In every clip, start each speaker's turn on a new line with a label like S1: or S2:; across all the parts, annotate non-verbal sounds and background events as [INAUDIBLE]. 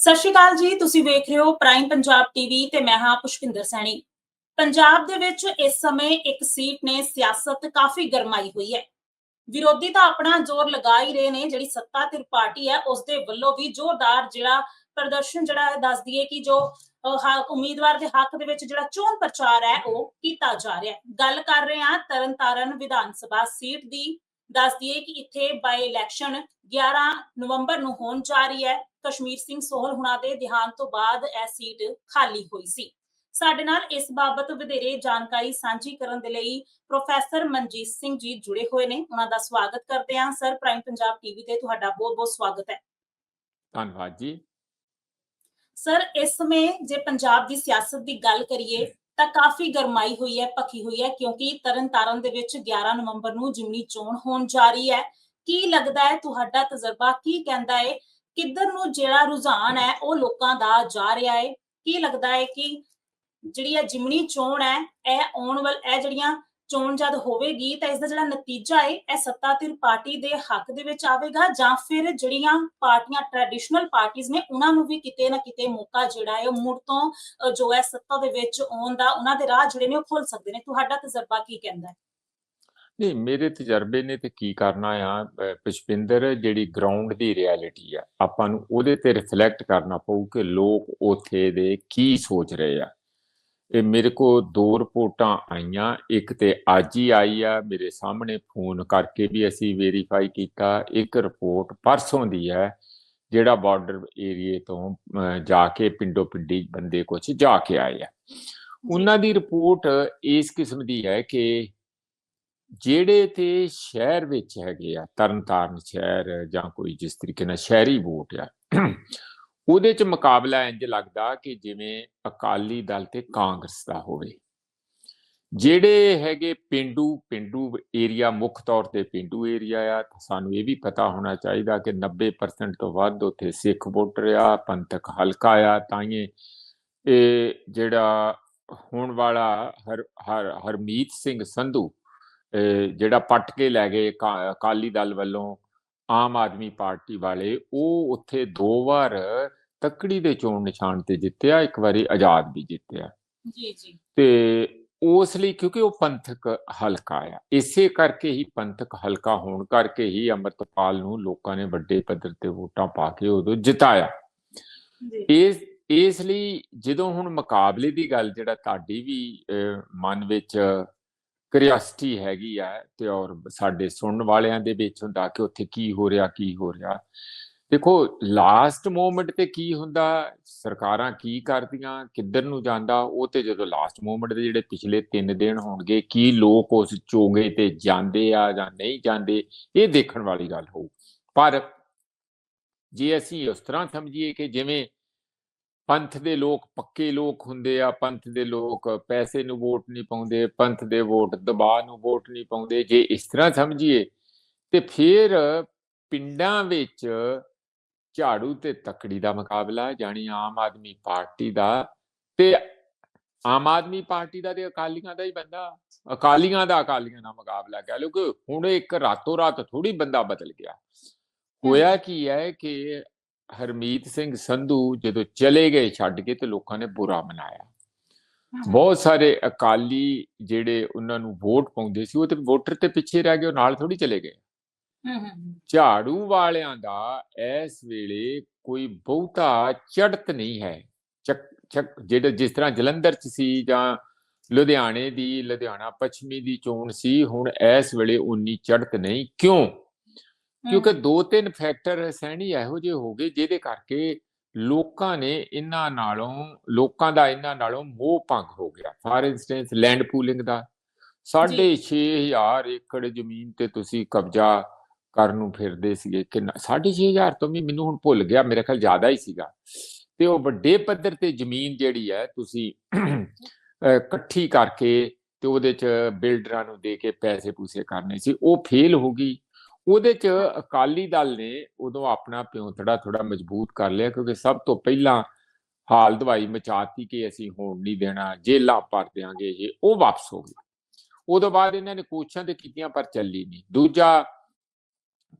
S1: ਸਤਿ ਸ਼੍ਰੀ ਅਕਾਲ ਜੀ ਤੁਸੀਂ ਵੇਖ ਰਹੇ ਹੋ ਪ੍ਰਾਈਮ ਪੰਜਾਬ ਟੀਵੀ ਤੇ ਮੈਂ ਹਾਂ ਪੁਸ਼ਪਿੰਦਰ ਸੈਣੀ। ਪੰਜਾਬ ਦੇ ਵਿੱਚ ਇਸ ਸਮੇਂ ਇੱਕ ਸੀਟ ਨੇ ਸਿਆਸਤ ਕਾਫੀ ਗਰਮਾਈ ਹੋਈ ਹੈ। ਵਿਰੋਧੀ ਤਾਂ ਆਪਣਾ ਜ਼ੋਰ ਲਗਾ ਹੀ ਰਹੇ ਨੇ ਜਿਹੜੀ ਸੱਤਾ ਧਿਰ ਪਾਰਟੀ ਹੈ ਉਸ ਦੇ ਵੱਲੋਂ ਵੀ ਜ਼ੋਰਦਾਰ ਜਿਹੜਾ ਪ੍ਰਦਰਸ਼ਨ ਜਿਹੜਾ ਹੈ ਦੱਸ ਦਈਏ ਕਿ ਜੋ ਅਹ, ਉਮੀਦਵਾਰ ਦੇ ਹੱਕ ਦੇ ਵਿੱਚ ਜਿਹੜਾ ਚੋਣ ਪ੍ਰਚਾਰ ਹੈ ਉਹ ਕੀਤਾ ਜਾ ਰਿਹਾ ਹੈ। ਗੱਲ ਕਰ ਰਹੇ ਹਾਂ ਤਰਨਤਾਰਨ ਵਿਧਾਨ ਸਭਾ ਸੀਟ ਦੀ। ਦੱਸ ਦਈਏ ਕਿ ਇੱਥੇ ਬਾਈ ਇਲੈਕਸ਼ਨ 11 ਨਵੰਬਰ ਨੂੰ ਹੋਣ ਜਾ ਰਹੀ ਹੈ। ਕਸ਼ਮੀਰ ਸਿੰਘ ਸੋਹਲ ਹੁਣਾ ਦੇ ਦੇਹਾਂਤ ਤੋਂ ਬਾਅਦ ਇਹ ਸੀਟ ਖਾਲੀ ਹੋਈ ਸੀ। ਸਾਡੇ ਨਾਲ ਇਸ ਬਾਬਤ ਵਧੇਰੇ ਜਾਣਕਾਰੀ ਸਾਂਝੀ ਕਰਨ ਦੇ ਲਈ ਪ੍ਰੋਫੈਸਰ ਮਨਜੀਤ ਸਿੰਘ ਜੀ ਜੁੜੇ ਹੋਏ ਨੇ। ਉਹਨਾਂ ਦਾ ਸਵਾਗਤ ਕਰਦੇ ਹਾਂ। ਸਰ ਪ੍ਰਾਈਮ ਪੰਜਾਬ ਟੀਵੀ ਤੇ ਤੁਹਾਡਾ ਬਹੁਤ-ਬਹੁਤ ਸਵਾਗਤ ਹੈ।
S2: ਧੰਨਵਾਦ ਜੀ।
S1: ਸਰ ਇਸ ਸਮੇਂ ਜੇ ਪੰਜਾਬ ਦੀ ਸਿਆਸਤ ਦੀ ਗੱਲ ਕਰੀਏ ਤਾਂ ਕਾਫੀ ਗਰਮਾਈ ਹੋਈ ਹੈ ਭਖੀ ਹੋਈ ਹੈ ਕਿਉਂਕਿ ਤਰਨਤਾਰਨ ਦੇ ਵਿੱਚ 11 ਨਵੰਬਰ ਨੂੰ ਜਿਮਨੀ ਚੋਣ ਹੋਣ ਜਾ ਰਹੀ ਹੈ। ਕੀ ਲੱਗਦਾ ਹੈ ਤੁਹਾਡਾ ਤਜਰਬਾ ਕੀ ਕਹਿੰਦਾ ਹੈ? ਕਿੱਧਰ ਨੂੰ ਜਿਹੜਾ ਰੁਝਾਨ ਹੈ ਉਹ ਲੋਕਾਂ ਦਾ ਜਾ ਰਿਹਾ ਹੈ ਕੀ ਲੱਗਦਾ ਹੈ ਕਿ ਜਿਹੜੀ ਇਹ ਜਿਮਨੀ ਚੋਣ ਹੈ, ਇਹ ਆਉਣ ਵਾਲ, ਇਹ ਜਿਹੜੀਆਂ ਚੋਣ ਜਦ ਹੋਵੇਗੀ ਤਾਂ ਇਸ ਦਾ ਜਿਹੜਾ ਨਤੀਜਾ ਹੈ ਇਹ ਸੱਤਾਧਿਰ ਪਾਰਟੀ ਦੇ ਹੱਕ ਦੇ ਵਿੱਚ ਆਵੇਗਾ ਜਾਂ ਫਿਰ ਜਿਹੜੀਆਂ ਪਾਰਟੀਆਂ ਟ੍ਰੈਡੀਸ਼ਨਲ ਪਾਰਟੀਆਂ ਨੇ ਉਹਨਾਂ ਨੂੰ ਵੀ ਕਿਤੇ ਨਾ ਕਿਤੇ ਮੌਕਾ ਜਿਹੜਾ ਹੈ ਉਹ ਮੁੜ ਤੋਂ ਜੋ ਹੈ ਸੱਤਾ ਦੇ ਵਿੱਚ ਆਉਣ ਦਾ, ਉਹਨਾਂ ਦੇ ਰਾਹ ਜਿਹੜੇ ਨੇ ਉਹ ਖੁੱਲ ਸਕਦੇ ਨੇ। ਤੁਹਾਡਾ ਤਜਰਬਾ ਕੀ ਕਹਿੰਦਾ ਹੈ
S2: ਨਹੀਂ, ਮੇਰੇ ਤਜਰਬੇ ਨੇ ਤੇ ਕੀ ਕਰਨਾ ਆ, ਅਹ, ਪੁਸ਼ਪਿੰਦਰ ਜਿਹੜੀ ਗਰਾਊਂਡ ਦੀ ਰਿਐਲਿਟੀ ਆ, ਆਪਾਂ ਨੂੰ ਉਹਦੇ ਤੇ ਰਿਫਲੈਕਟ ਕਰਨਾ ਪਊ ਕਿ ਲੋਕ ਉਥੇ ਦੇ ਕੀ ਸੋਚ ਰਹੇ ਆ। ਇਹ ਮੇਰੇ ਕੋ ਦੋ ਰਿਪੋਰਟਾਂ ਆਈਆਂ, ਇੱਕ ਤੇ ਅੱਜ ਹੀ ਆਈ ਆ, ਮੇਰੇ ਸਾਹਮਣੇ ਫੋਨ ਕਰਕੇ ਵੀ ਅਸੀਂ ਵੈਰੀਫਾਈ ਕੀਤਾ, ਇੱਕ ਰਿਪੋਰਟ ਪਰਸੋਂ ਦੀ ਹੈ, ਜਿਹੜਾ ਬਾਰਡਰ ਏਰੀਏ ਤੋਂ ਜਾ ਕੇ ਪਿੰਡੋ ਪਿੰਡੀ ਬੰਦੇ ਕੁਝ ਜਾ ਕੇ ਆਏ ਆ। ਉਹਨਾਂ ਦੀ ਰਿਪੋਰਟ ਇਸ ਕਿਸਮ ਦੀ ਹੈ ਕਿ ਜਿਹੜੇ ਤੇ ਸ਼ਹਿਰ ਵਿੱਚ ਹੈਗੇ ਆ, ਤਰਨਤਾਰਨ ਸ਼ਹਿਰ ਜਾਂ ਕੋਈ ਜਿਸ ਤਰੀਕੇ ਨਾਲ ਸ਼ਹਿਰੀ ਵੋਟ ਆ, ਉਹਦੇ ਚ ਮੁਕਾਬਲਾ ਇੰਜ ਲੱਗਦਾ ਕਿ ਜਿਵੇਂ ਅਕਾਲੀ ਦਲ ਤੇ ਕਾਂਗਰਸ ਦਾ ਹੋਵੇ। ਜਿਹੜੇ ਹੈਗੇ ਪਿੰਡੂ ਪਿੰਡੂ ਏਰੀਆ ਮੁੱਖ ਤੌਰ ਤੇ ਪਿੰਡੂ ਏਰੀਆ ਆ, ਤਾਂ ਸਾਨੂੰ ਇਹ ਵੀ ਪਤਾ ਹੋਣਾ ਚਾਹੀਦਾ ਕਿ 90% ਤੋਂ ਵੱਧ ਉੱਥੇ ਸਿੱਖ ਵੋਟਰ ਆ, ਪੰਥਕ ਹਲਕਾ ਆ, ਤਾਂ ਇਹ ਜਿਹੜਾ ਹੋਣ ਵਾਲਾ ਹਰ ਹਰ, ਹਰਮੀਤ ਸਿੰਘ ਸੰਧੂ ਜਿਹੜਾ ਪੱਟ ਕੇ ਲੈ ਗਏ ਅਕਾਲੀ ਦਲ ਵੱਲੋਂ ਆਮ ਆਦਮੀ ਪਾਰਟੀ ਵਾਲੇ ਉਹ ਉੱਥੇ ਦੋ ਵਾਰ ਤੱਕੜੀ ਦੇ ਚੋਣ ਨਿਸ਼ਾਨ ਤੇ ਜਿੱਤਿਆ ਇੱਕ ਵਾਰੀ ਆਜ਼ਾਦ ਵੀ ਜਿੱਤਿਆ।
S1: ਜੀ ਜੀ।
S2: ਤੇ ਉਸ ਲਈ ਕਿਉਂਕਿ ਉਹ ਪੰਥਕ ਹਲਕਾ ਆ ਇਸੇ ਕਰਕੇ ਹੀ ਪੰਥਕ ਹਲਕਾ ਹੋਣ ਕਰਕੇ ਹੀ ਅੰਮ੍ਰਿਤਪਾਲ ਨੂੰ ਲੋਕਾਂ ਨੇ ਵੱਡੇ ਪੱਧਰ ਤੇ ਵੋਟਾਂ ਪਾ ਕੇ ਉਦੋਂ ਜਿਤਾਇਆ।
S1: ਜੀ।
S2: ਇਸ ਇਸ ਲਈ ਜਦੋਂ ਹੁਣ ਮੁਕਾਬਲੇ ਦੀ ਗੱਲ ਜਿਹੜਾ ਤੁਹਾਡੀ ਵੀ ਮਨ ਵਿੱਚ ਕਿਉਰਿਓਸਿਟੀ ਹੈਗੀ ਆ ਤੇ ਔਰ ਸਾਡੇ ਸੁਣਨ ਵਾਲਿਆਂ ਦੇ ਵਿੱਚ ਹੁੰਦਾ ਕਿ ਉੱਥੇ ਕੀ ਹੋ ਰਿਹਾ, ਕੀ ਹੋ ਰਿਹਾ। ਦੇਖੋ ਲਾਸਟ ਮੂਮੈਂਟ ਤੇ ਕੀ ਹੁੰਦਾ? ਸਰਕਾਰਾਂ ਕੀ ਕਰਦੀਆਂ? ਕਿੱਧਰ ਨੂੰ ਜਾਂਦਾ? ਉਹ ਤੇ ਜਦੋਂ ਲਾਸਟ ਮੂਮੈਂਟ ਦੇ ਜਿਹੜੇ ਪਿਛਲੇ 3 ਦਿਨ ਹੋਣਗੇ, ਕੀ ਲੋਕ ਉਸ ਚੋਗੇ ਤੇ ਜਾਂਦੇ ਆ ਜਾਂ ਨਹੀਂ ਜਾਂਦੇ, ਇਹ ਦੇਖਣ ਵਾਲੀ ਗੱਲ ਹੋਊ। ਪਰ ਜੇ ਅਸੀਂ ਉਸ ਤਰ੍ਹਾਂ ਸਮਝੀਏ ਕਿ ਜਿਵੇਂ ਪੰਥ ਦੇ ਲੋਕ ਪੱਕੇ ਲੋਕ ਹੁੰਦੇ ਆ ਪੰਥ ਦੇ ਲੋਕ ਪੈਸੇ ਨੂੰ ਵੋਟ ਨਹੀਂ ਪਾਉਂਦੇ ਪੰਥ ਦੇ ਵੋਟ ਦਬਾਅ ਨੂੰ ਵੋਟ ਨਹੀਂ ਪਾਉਂਦੇ ਜੇ ਇਸ ਤਰ੍ਹਾਂ ਸਮਝੀਏ ਤੇ ਫਿਰ ਪਿੰਡਾਂ ਵਿੱਚ ਝਾੜੂ ਤੇ ਤੱਕੜੀ ਦਾ ਮੁਕਾਬਲਾ ਜਾਣੀ ਆਮ ਆਦਮੀ ਪਾਰਟੀ ਦਾ ਤੇ ਆਮ ਆਦਮੀ ਪਾਰਟੀ ਦਾ ਤੇ ਅਕਾਲੀਆਂ ਦਾ ਹੀ ਬੰਦਾ ਅਕਾਲੀਆਂ ਦਾ ਅਕਾਲੀਆਂ ਨਾਲ ਮੁਕਾਬਲਾ ਕਹਿ ਲਓ ਕਿ ਹੁਣ ਇੱਕ ਰਾਤੋਂ ਰਾਤ ਥੋੜੀ ਬੰਦਾ ਬਦਲ ਗਿਆ। ਹੋਇਆ ਕੀ ਹੈ ਕਿ ਹਰਮੀਤ ਸਿੰਘ ਸੰਧੂ ਜਦੋਂ ਚਲੇ ਗਏ ਛੱਡ ਕੇ ਤੇ ਲੋਕਾਂ ਨੇ ਬੁਰਾ ਮਨਾਇਆ। ਬਹੁਤ ਸਾਰੇ ਅਕਾਲੀ ਜਿਹੜੇ ਉਹਨਾਂ ਨੂੰ ਵੋਟ ਪਾਉਂਦੇ ਸੀ ਉਹ ਤੇ ਵੋਟਰ ਤੇ ਪਿੱਛੇ ਰਹਿ ਗਏ ਉਹ ਨਾਲ ਥੋੜੀ ਚਲੇ ਗਏ। ਝਾੜੂ ਵਾਲਿਆਂ ਦਾ ਇਸ ਵੇਲੇ ਕੋਈ ਬਹੁਤਾ ਚੜਤ ਨਹੀਂ ਹੈ। ਚੱਕ ਚੱਕ ਜਿਹੜਾ ਜਿਸ ਤਰ੍ਹਾਂ ਜਲੰਧਰ ਚ ਸੀ ਜਾਂ ਲੁਧਿਆਣੇ ਦੀ ਲੁਧਿਆਣਾ ਪੱਛਮੀ ਦੀ ਚੋਣ ਸੀ ਹੁਣ ਇਸ ਵੇਲੇ ਉਨੀ ਚੜਤ ਨਹੀਂ। ਕਿਉਂ? ਕਿਉਂਕਿ ਦੋ ਤਿੰਨ ਫੈਕਟਰ ਸਹਿਣੀ ਇਹੋ ਜਿਹੇ ਹੋ ਗਏ ਜਿਹਦੇ ਕਰਕੇ ਲੋਕਾਂ ਨੇ ਇਹਨਾਂ ਨਾਲੋਂ ਲੋਕਾਂ ਦਾ ਇਹਨਾਂ ਨਾਲੋਂ ਮੋਹ ਭੰਗ ਹੋ ਗਿਆ। ਫਾਰ ਇੰਸਟੈਂਸ ਲੈਂਡ ਪੂਲਿੰਗ ਦਾ। ਸਾਢੇ ਛੇ ਹਜ਼ਾਰ ਏਕੜ ਜ਼ਮੀਨ ਤੇ ਤੁਸੀਂ ਕਬਜ਼ਾ ਕਰਨ ਨੂੰ ਫਿਰਦੇ ਸੀਗੇ। ਛੇ ਹਜ਼ਾਰ ਤੋਂ ਵੀ ਮੈਨੂੰ ਹੁਣ ਭੁੱਲ ਗਿਆ ਮੇਰੇ ਖਿਆਲ ਜ਼ਿਆਦਾ ਹੀ ਸੀਗਾ। ਤੇ ਉਹ ਵੱਡੇ ਪੱਧਰ ਤੇ ਜ਼ਮੀਨ ਜਿਹੜੀ ਹੈ ਤੁਸੀਂ ਇਕੱਠੀ ਕਰਕੇ ਤੇ ਉਹਦੇ ਚ ਬਿਲਡਰਾਂ ਨੂੰ ਦੇ ਕੇ ਪੈਸੇ ਪੂਸੇ ਕਰਨੇ ਸੀ ਉਹ ਫੇਲ ਹੋ ਗਈ। ਉਹਦੇ ਚ ਅਕਾਲੀ ਦਲ ਨੇ ਉਦੋਂ ਆਪਣਾ ਪਿਉਂਤੜਾ ਥੋੜਾ ਮਜ਼ਬੂਤ ਕਰ ਲਿਆ ਕਿਉਂਕਿ ਸਭ ਤੋਂ ਪਹਿਲਾਂ ਹਾਲ ਦਵਾਈ ਮਚਾਤੀ ਕਿ ਅਸੀਂ ਹੋਣ ਨਹੀਂ ਦੇਣਾ ਜੇਲਾਂ ਭਰ ਦਿਆਂਗੇ ਇਹ ਉਹ ਵਾਪਸ ਹੋ ਗਈ ਉਦੋਂ ਬਾਅਦ ਇਹਨਾਂ ਨੇ ਕੋਸ਼ਿਸ਼ਾਂ ਤੇ ਕੀਤੀਆਂ ਪਰ ਚੱਲੀ ਨਹੀਂ। ਦੂਜਾ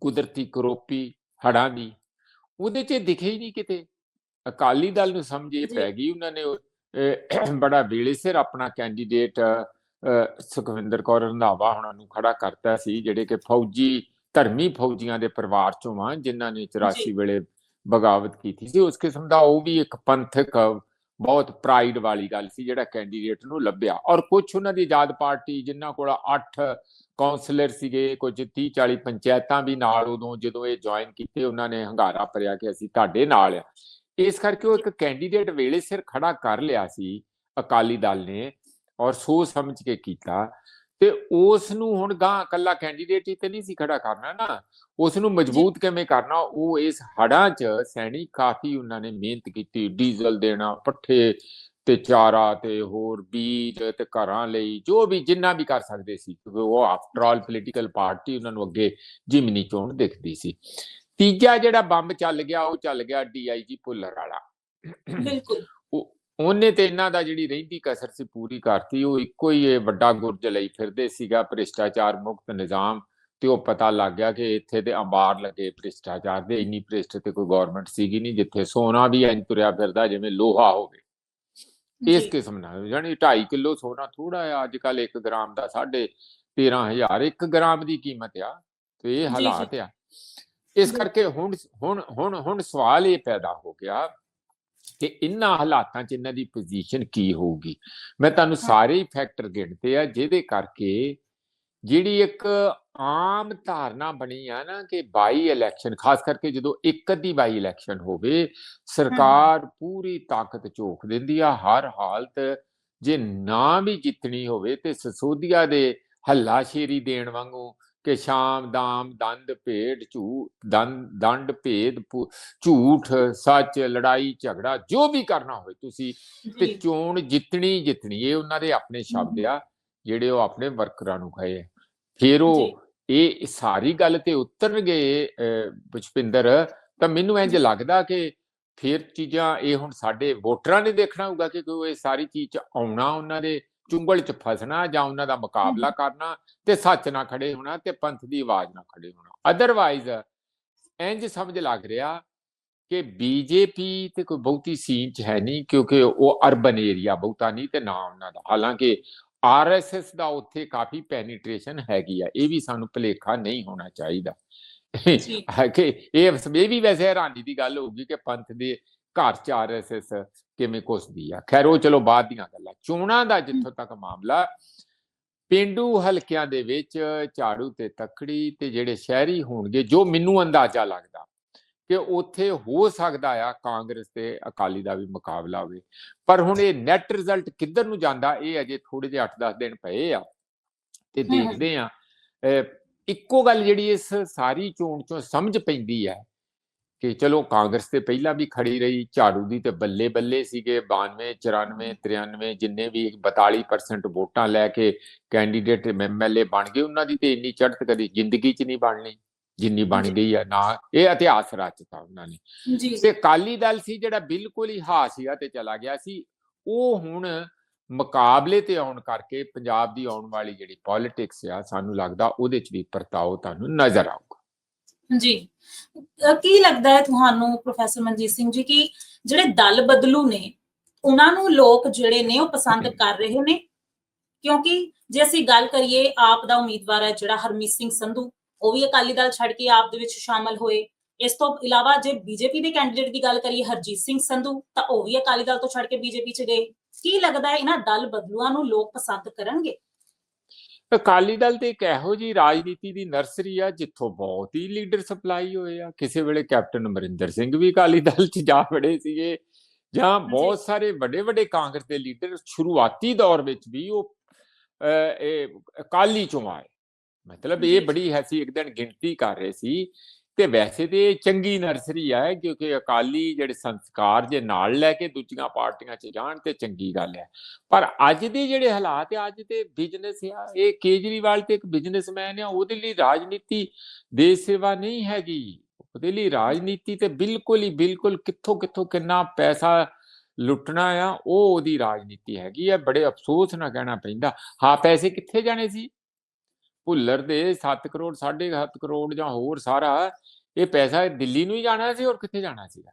S2: ਕੁਦਰਤੀ ਕਰੋਪੀ ਹੜਾਂ ਦੀ ਉਹਦੇ 'ਚ ਦਿਖੇ ਹੀ ਨਹੀਂ ਕਿਤੇ। ਅਕਾਲੀ ਦਲ ਨੂੰ ਸਮਝ
S1: ਜੀ।
S2: ਪੈ ਗਈ ਉਹਨਾਂ ਨੇ [CLEARS THROAT] ਬੜਾ ਵੇਲੇ ਸਿਰ ਆਪਣਾ ਕੈਂਡੀਡੇਟ ਸੁਖਵਿੰਦਰ ਕੌਰ ਰੰਧਾਵਾ ਹੁਣਾਂ ਨੂੰ ਖੜਾ ਕਰਤਾ ਸੀ ਜਿਹੜੇ ਕਿ ਫੌਜੀ ਧਰਮੀ ਫੌਜੀਆਂ ਦੇ ਪਰਿਵਾਰ ਚੋਂ ਆ ਜਿਨ੍ਹਾਂ ਨੇ 84
S1: ਜੀ।
S2: ਵੇਲੇ ਬਗਾਵਤ ਕੀਤੀ ਸੀ। ਉਸ ਕਿਸਮ ਦਾ ਉਹ ਵੀ ਇੱਕ ਪੰਥਕ ਬਹੁਤ ਪ੍ਰਾਈਡ ਵਾਲੀ ਗੱਲ ਸੀ ਜਿਹੜਾ ਕੈਂਡੀਡੇਟ ਨੂੰ ਲੱਭਿਆ। ਔਰ ਕੁਝ ਉਹਨਾਂ ਦੀ ਆਜ਼ਾਦ ਪਾਰਟੀ ਜਿਨ੍ਹਾਂ ਕੋਲ 8 ਕਾਉਂਸਲਰ ਸੀਗੇ ਕੁਝ 30 40 ਪੰਚਾਇਤਾਂ ਵੀ ਨਾਲ ਉਦੋਂ ਜਦੋਂ ਇਹ ਜੁਆਇਨ ਕੀਤੇ ਉਹਨਾਂ ਨੇ ਹੰਗਾਰਾ ਭਰਿਆ ਕਿ ਅਸੀਂ ਤੁਹਾਡੇ ਨਾਲ ਆ। ਇਸ ਕਰਕੇ ਉਹ ਇੱਕ ਕੈਂਡੀਡੇਟ ਵੇਲੇ ਸਿਰ ਖੜਾ ਕਰ ਲਿਆ ਸੀ ਅਕਾਲੀ ਦਲ ਨੇ ਔਰ ਸੋਚ ਸਮਝ ਕੇ ਕੀਤਾ। ਤੇ ਉਸ ਨੂੰ ਹੁਣ ਗਾਂ ਇਕੱਲਾ ਕੈਂਡੀਡੇਟ ਹੀ ਤੇ ਨਹੀਂ ਸੀ ਖੜਾ ਕਰਨਾ ਨਾ। ਉਸ ਨੂੰ ਮਜ਼ਬੂਤ ਕਿਵੇਂ ਕਰਨਾ ਉਹ ਇਸ ਹੜਾਂ 'ਚ ਸੈਣੀ ਕਾਫੀ ਉਹਨਾਂ ਨੇ ਮਿਹਨਤ ਕੀਤੀ ਡੀਜ਼ਲ ਦੇਣਾ ਪੱਠੇ ਤੇ ਚਾਰਾ ਤੇ ਹੋਰ ਬੀਜ ਤੇ ਘਰਾਂ ਲਈ ਜੋ ਵੀ ਜਿੰਨਾ ਵੀ ਕਰ ਸਕਦੇ ਸੀ ਕਿਉਂਕਿ ਉਹ ਆਫਟਰ ਆਲ ਪੋਲੀਟੀਕਲ ਪਾਰਟੀ ਉਹਨਾਂ ਨੂੰ ਅੱਗੇ ਜਿਮਨੀ ਚੋਣ ਦਿਖਦੀ ਸੀ। ਤੀਜਾ ਜਿਹੜਾ ਬੰਬ ਚੱਲ ਗਿਆ ਉਹ ਚੱਲ ਗਿਆ ਡੀਆਈਜੀ ਭੁੱਲਰ ਵਾਲਾ।
S1: ਬਿਲਕੁਲ।
S2: ਉਹਨੇ ਤੇ ਇਹਨਾਂ ਦਾ ਜਿਹੜੀ ਰਹਿੰਦੀ ਕਸਰ ਸੀ ਪੂਰੀ ਕਰਤੀ ਉਹ ਇੱਕੋ ਹੀ ਇਹ ਵੱਡਾ ਗੁਰਜ ਲਈ ਫਿਰਦੇ ਸੀਗਾ ਭ੍ਰਿਸ਼ਟਾਚਾਰ ਮੁਕਤ ਨਿਜ਼ਾਮ ਤੇ ਉਹ ਪਤਾ ਲੱਗ ਗਿਆ ਕਿ ਇੱਥੇ ਤੇ ਅੰਬਾਰ ਲੱਗੇ ਭ੍ਰਿਸ਼ਟਾਚਾਰ ਦੇ ਇੰਨੀ ਭ੍ਰਿਸ਼ਟ ਤੇ ਕੋਈ ਗਵਰਨਮੈਂਟ ਸੀਗੀ ਨਹੀਂ ਜਿੱਥੇ ਸੋਨਾ ਵੀ ਇੰਜ ਤੁਰਿਆ ਫਿਰਦਾ ਜਿਵੇਂ ਲੋਹਾ ਹੋਵੇ। ਇਸ ਕਿਸਮ ਨਾਲ ਯਾਨੀ 2.5 ਕਿਲੋ ਸੋਨਾ ਥੋੜਾ ਆ ਅੱਜ ਕੱਲ 1 ਗ੍ਰਾਮ ਦਾ ਸਾਢੇ 13000 1 ਗ੍ਰਾਮ ਦੀ ਕੀਮਤ ਆ ਤੇ ਇਹ। ਹਾਲਾਤ ਆ। ਇਸ ਕਰਕੇ ਹੁਣ ਹੁਣ ਹੁਣ ਹੁਣ ਸਵਾਲ ਇਹ ਪੈਦਾ ਹੋ ਗਿਆ ਕਿ ਇਨ੍ਹਾਂ ਹਾਲਾਤਾਂ 'ਚ ਇਹਨਾਂ ਦੀ ਪੋਜੀਸ਼ਨ ਕੀ ਹੋਊਗੀ? ਮੈਂ ਤੁਹਾਨੂੰ ਸਾਰੇ ਹੀ ਫੈਕਟਰ ਗਿਣਤੇ ਆ ਜਿਹਦੇ ਕਰਕੇ ਜਿਹੜੀ ਇੱਕ ਆਮ ਧਾਰਨਾ ਬਣੀ ਆ ਨਾ ਕਿ ਬਾਈ ਇਲੈਕਸ਼ਨ ਖਾਸ ਕਰਕੇ ਜਦੋਂ ਇੱਕ ਅੱਧੀ ਬਾਈ ਇਲੈਕਸ਼ਨ ਹੋਵੇ ਸਰਕਾਰ ਪੂਰੀ ਤਾਕਤ ਝੋਕ ਦਿੰਦੀ ਆ ਹਰ ਹਾਲਤ ਜੇ ਨਾ ਵੀ ਜਿੱਤਣੀ ਹੋਵੇ ਤੇ ਸਸੋਦੀਆ ਦੇ ਹੱਲਾਸ਼ੇਰੀ ਦੇਣ ਵਾਂਗੂ ਕਿ ਸ਼ਾਮ ਦਾਮ ਦੰਦ ਭੇਡ ਝੂ ਦੰਦ ਦੰਡ ਭੇਦ ਝੂਠ ਸੱਚ ਲੜਾਈ ਝਗੜਾ ਜੋ ਵੀ ਕਰਨਾ ਹੋਵੇ ਤੁਸੀਂ ਤੇ ਚੋਣ ਜਿੱਤਣੀ ਜਿੱਤਣੀ ਇਹ ਉਹਨਾਂ ਦੇ ਆਪਣੇ ਸ਼ਬਦ ਆ ਜਿਹੜੇ ਉਹ ਆਪਣੇ ਵਰਕਰਾਂ ਨੂੰ ਕਹੇ। ਫਿਰ। ਉਹ ਇਹ ਸਾਰੀ ਗੱਲ ਤੇ ਉਤਰਨਗੇ ਪੁਸ਼ਪਿੰਦਰ ਤਾਂ ਮੈਨੂੰ ਇੰਜ ਲੱਗਦਾ ਕਿ ਫਿਰ ਚੀਜ਼ਾਂ ਇਹ ਹੁਣ ਸਾਡੇ ਵੋਟਰਾਂ ਨੇ ਦੇਖਣਾ ਹੋਊਗਾ ਕਿ ਕੋਈ ਇਹ ਸਾਰੀ ਚੀਜ਼ ਆਉਣਾ ਉਹਨਾਂ ਦੇ ਚੁੰਗਲ ਚ ਫਸਣਾ ਜਾਂ ਉਹਨਾਂ ਦਾ ਮੁਕਾਬਲਾ ਕਰਨਾ ਤੇ ਸੱਚ ਨਾ ਖੜੇ ਹੋਣਾ ਤੇ ਪੰਥ ਦੀ ਆਵਾਜ਼ ਨਾ ਖੜੇ ਹੋਣਾ। ਅਦਰਵਾਈਜ਼ ਇੰਜ ਸਮਝ ਲੱਗ ਰਿਹਾ ਕਿ ਬੀਜੇਪੀ ਤੇ ਕੋਈ ਬਹੁਤੀ ਸੀਨ ਚ ਹੈ ਨਹੀਂ ਕਿਉਂਕਿ ਉਹ ਅਰਬਨ ਏਰੀਆ ਬਹੁਤਾ ਨਹੀਂ ਤੇ ਨਾ ਉਹਨਾਂ ਦਾ। ਹਾਲਾਂਕਿ ਆਰਐਸਐਸ ਦਾ ਉੱਥੇ ਕਾਫੀ ਪੈਨੀਟ੍ਰੇਸ਼ਨ ਹੈਗੀ ਆ ਇਹ ਵੀ ਸਾਨੂੰ ਭੁਲੇਖਾ ਨਹੀਂ ਹੋਣਾ ਚਾਹੀਦਾ। ਕਿ ਇਹ ਇਹ ਵੀ ਵੈਸੇ ਹੈਰਾਨੀ ਦੀ ਗੱਲ ਹੋਊਗੀ ਕਿ ਪੰਥ ਦੇ ਘਰ ਚ ਆਰਐਸਐਸ ਕਿਵੇਂ ਘੁਸਦੀ ਆ? ਖੈਰ ਉਹ ਚਲੋ ਬਾਅਦ ਦੀਆਂ ਗੱਲਾਂ। ਚੋਣਾਂ ਦਾ ਜਿੱਥੋਂ ਤੱਕ ਮਾਮਲਾ ਪਿੰਡੂ ਹਲਕਿਆਂ ਦੇ ਵਿੱਚ ਝਾੜੂ ਤੇ ਤੱਕੜੀ ਤੇ ਜਿਹੜੇ ਸ਼ਹਿਰੀ ਹੋਣਗੇ ਜੋ ਮੈਨੂੰ ਅੰਦਾਜ਼ਾ ਲੱਗਦਾ ਕਿ ਉੱਥੇ ਹੋ ਸਕਦਾ ਆ ਕਾਂਗਰਸ ਤੇ ਅਕਾਲੀ ਦਾ ਵੀ ਮੁਕਾਬਲਾ ਹੋਵੇ। ਪਰ ਹੁਣ ਇਹ ਨੈਟ ਰਿਜ਼ਲਟ ਕਿੱਧਰ ਨੂੰ ਜਾਂਦਾ ਇਹ ਅਜੇ ਥੋੜੇ ਜਿਹੇ 8-10 ਦਿਨ ਪਏ ਆ ਤੇ। ਦੇਖਦੇ ਆ। ਇੱਕੋ ਗੱਲ ਜਿਹੜੀ ਇਸ ਸਾਰੀ ਚੋਣ ਚੋਂ ਸਮਝ ਪੈਂਦੀ ਹੈ ਕਿ ਚਲੋ ਕਾਂਗਰਸ ਤੇ ਪਹਿਲਾਂ ਵੀ ਖੜੀ ਰਹੀ ਝਾੜੂ ਦੀ ਤੇ ਬੱਲੇ ਬੱਲੇ ਸੀਗੇ 92 94 93 ਜਿੰਨੇ ਵੀ 42% ਵੋਟਾਂ ਲੈ ਕੇ ਕੈਂਡੀਡੇਟ ਐਮਐਲਏ ਬਣ ਗਏ ਉਹਨਾਂ ਦੀ ਤੇ ਇੰਨੀ ਚੜ੍ਹਤ ਕਦੀ ਜ਼ਿੰਦਗੀ 'ਚ ਨਹੀਂ ਬਣਨੀ ਜਿੰਨੀ ਬਣ। ਗਈ ਆ ਨਾ ਇਹ ਇਤਿਹਾਸ ਰਚਤਾ ਉਹਨਾਂ ਨੇ।
S1: ਜੀ।
S2: ਤੇ ਅਕਾਲੀ ਦਲ ਸੀ ਜਿਹੜਾ ਬਿਲਕੁਲ ਹੀ ਹਾਸੀਆ ਤੇ ਚਲਾ ਗਿਆ ਸੀ ਉਹ ਹੁਣ ਮੁਕਾਬਲੇ ਤੇ ਆਉਣ ਕਰਕੇ ਪੰਜਾਬ ਦੀ ਆਉਣ ਵਾਲੀ ਜਿਹੜੀ ਪੋਲਿਟਿਕਸ ਆ ਸਾਨੂੰ ਲੱਗਦਾ ਉਹਦੇ 'ਚ ਵੀ ਪਰਤਾਓ ਤੁਹਾਨੂੰ ਨਜ਼ਰ ਆਊਗਾ।
S1: ਜੀ। ਕੀ ਲੱਗਦਾ ਹੈ ਤੁਹਾਨੂੰ ਪ੍ਰੋਫੈਸਰ ਮਨਜੀਤ ਸਿੰਘ ਜੀ ਕਿ ਜਿਹੜੇ ਦਲ ਬਦਲੂ ਨੇ ਉਹਨਾਂ ਨੂੰ ਲੋਕ ਜਿਹੜੇ ਨੇ ਉਹ ਪਸੰਦ ਕਰ ਰਹੇ ਨੇ? ਕਿਉਂਕਿ ਜੇ ਅਸੀਂ ਗੱਲ ਕਰੀਏ ਆਪ ਦਾ ਉਮੀਦਵਾਰ ਹੈ ਜਿਹੜਾ ਹਰਮੀਤ ਸਿੰਘ ਸੰਧੂ ਉਹ ਵੀ ਅਕਾਲੀ ਦਲ ਛੱਡ ਕੇ ਆਪ ਦੇ ਵਿੱਚ ਸ਼ਾਮਲ ਹੋਏ। ਇਸ ਤੋਂ ਇਲਾਵਾ ਜੇ ਬੀਜੇਪੀ ਦੇ ਕੈਂਡੀਡੇਟ ਦੀ ਗੱਲ ਕਰੀਏ ਹਰਜੀਤ ਸਿੰਘ ਸੰਧੂ ਤਾਂ ਉਹ ਵੀ ਅਕਾਲੀ ਦਲ ਤੋਂ ਛੱਡ ਕੇ ਬੀਜੇਪੀ 'ਚ ਗਏ। ਕੀ ਲੱਗਦਾ ਹੈ ਇਹਨਾਂ ਦਲ ਬਦਲੂਆਂ ਨੂੰ ਲੋਕ ਪਸੰਦ ਕਰਨਗੇ?
S2: ਅਕਾਲੀ ਦਲ ਤੇ ਇੱਕ ਇਹੋ ਜੀ ਰਾਜਨੀਤੀ ਦੀ ਨਰਸਰੀ ਆ ਜਿੱਥੋਂ ਬਹੁਤ ਹੀ ਲੀਡਰ ਸਪਲਾਈ ਹੋਏ ਆ। ਕਿਸੇ ਵੇਲੇ ਕੈਪਟਨ ਅਮਰਿੰਦਰ ਸਿੰਘ ਵੀ ਅਕਾਲੀ ਦਲ 'ਚ ਜਾ ਵੜੇ ਸੀਗੇ ਜਾਂ ਬਹੁਤ ਸਾਰੇ ਵੱਡੇ ਵੱਡੇ ਕਾਂਗਰਸ ਦੇ ਲੀਡਰ ਸ਼ੁਰੂਆਤੀ ਦੌਰ ਵਿੱਚ ਵੀ ਉਹ ਇਹ ਅਕਾਲੀ ਚੋਂ ਆਏ। ਮਤਲਬ। ਇਹ ਬੜੀ ਐਸੀ ਇੱਕ ਦਿਨ ਗਿਣਤੀ ਕਰ ਰਹੇ ਸੀ ਤੇ ਵੈਸੇ ਤੇ ਇਹ ਚੰਗੀ ਨਰਸਰੀ ਹੈ ਕਿਉਂਕਿ ਅਕਾਲੀ ਜਿਹੜੇ ਸੰਸਕਾਰ ਜੇ ਨਾਲ ਲੈ ਕੇ ਦੂਜੀਆਂ ਪਾਰਟੀਆਂ 'ਚ ਜਾਣ ਤੇ ਚੰਗੀ ਗੱਲ ਹੈ। ਪਰ ਅੱਜ ਦੇ ਜਿਹੜੇ ਹਾਲਾਤ ਆ, ਅੱਜ ਤੇ ਬਿਜ਼ਨਸ ਆ, ਇਹ ਕੇਜਰੀਵਾਲ ਤੇ ਇੱਕ ਬਿਜ਼ਨਸਮੈਨ ਆ, ਉਹਦੇ ਲਈ ਰਾਜਨੀਤੀ ਦੇਸ਼ ਸੇਵਾ ਨਹੀਂ ਹੈਗੀ। ਉਹਦੇ ਲਈ ਰਾਜਨੀਤੀ ਤੇ ਬਿਲਕੁਲ ਹੀ ਬਿਲਕੁਲ ਕਿੱਥੋਂ ਕਿੱਥੋਂ ਕਿੰਨਾ ਪੈਸਾ ਲੁੱਟਣਾ ਆ, ਉਹ ਉਹਦੀ ਰਾਜਨੀਤੀ ਹੈਗੀ ਆ। ਬੜੇ ਅਫਸੋਸ ਨਾਲ ਕਹਿਣਾ ਪੈਂਦਾ। ਹਾਂ, ਪੈਸੇ ਕਿੱਥੇ ਜਾਣੇ ਸੀ? ਭੁੱਲਰ ਦੇ 7 ਕਰੋੜ 7.5 ਕਰੋੜ ਜਾਂ ਹੋਰ ਸਾਰਾ ਇਹ ਪੈਸਾ ਦਿੱਲੀ ਨੂੰ ਹੀ ਜਾਣਾ ਸੀ ਔਰ ਕਿੱਥੇ ਜਾਣਾ ਸੀਗਾ?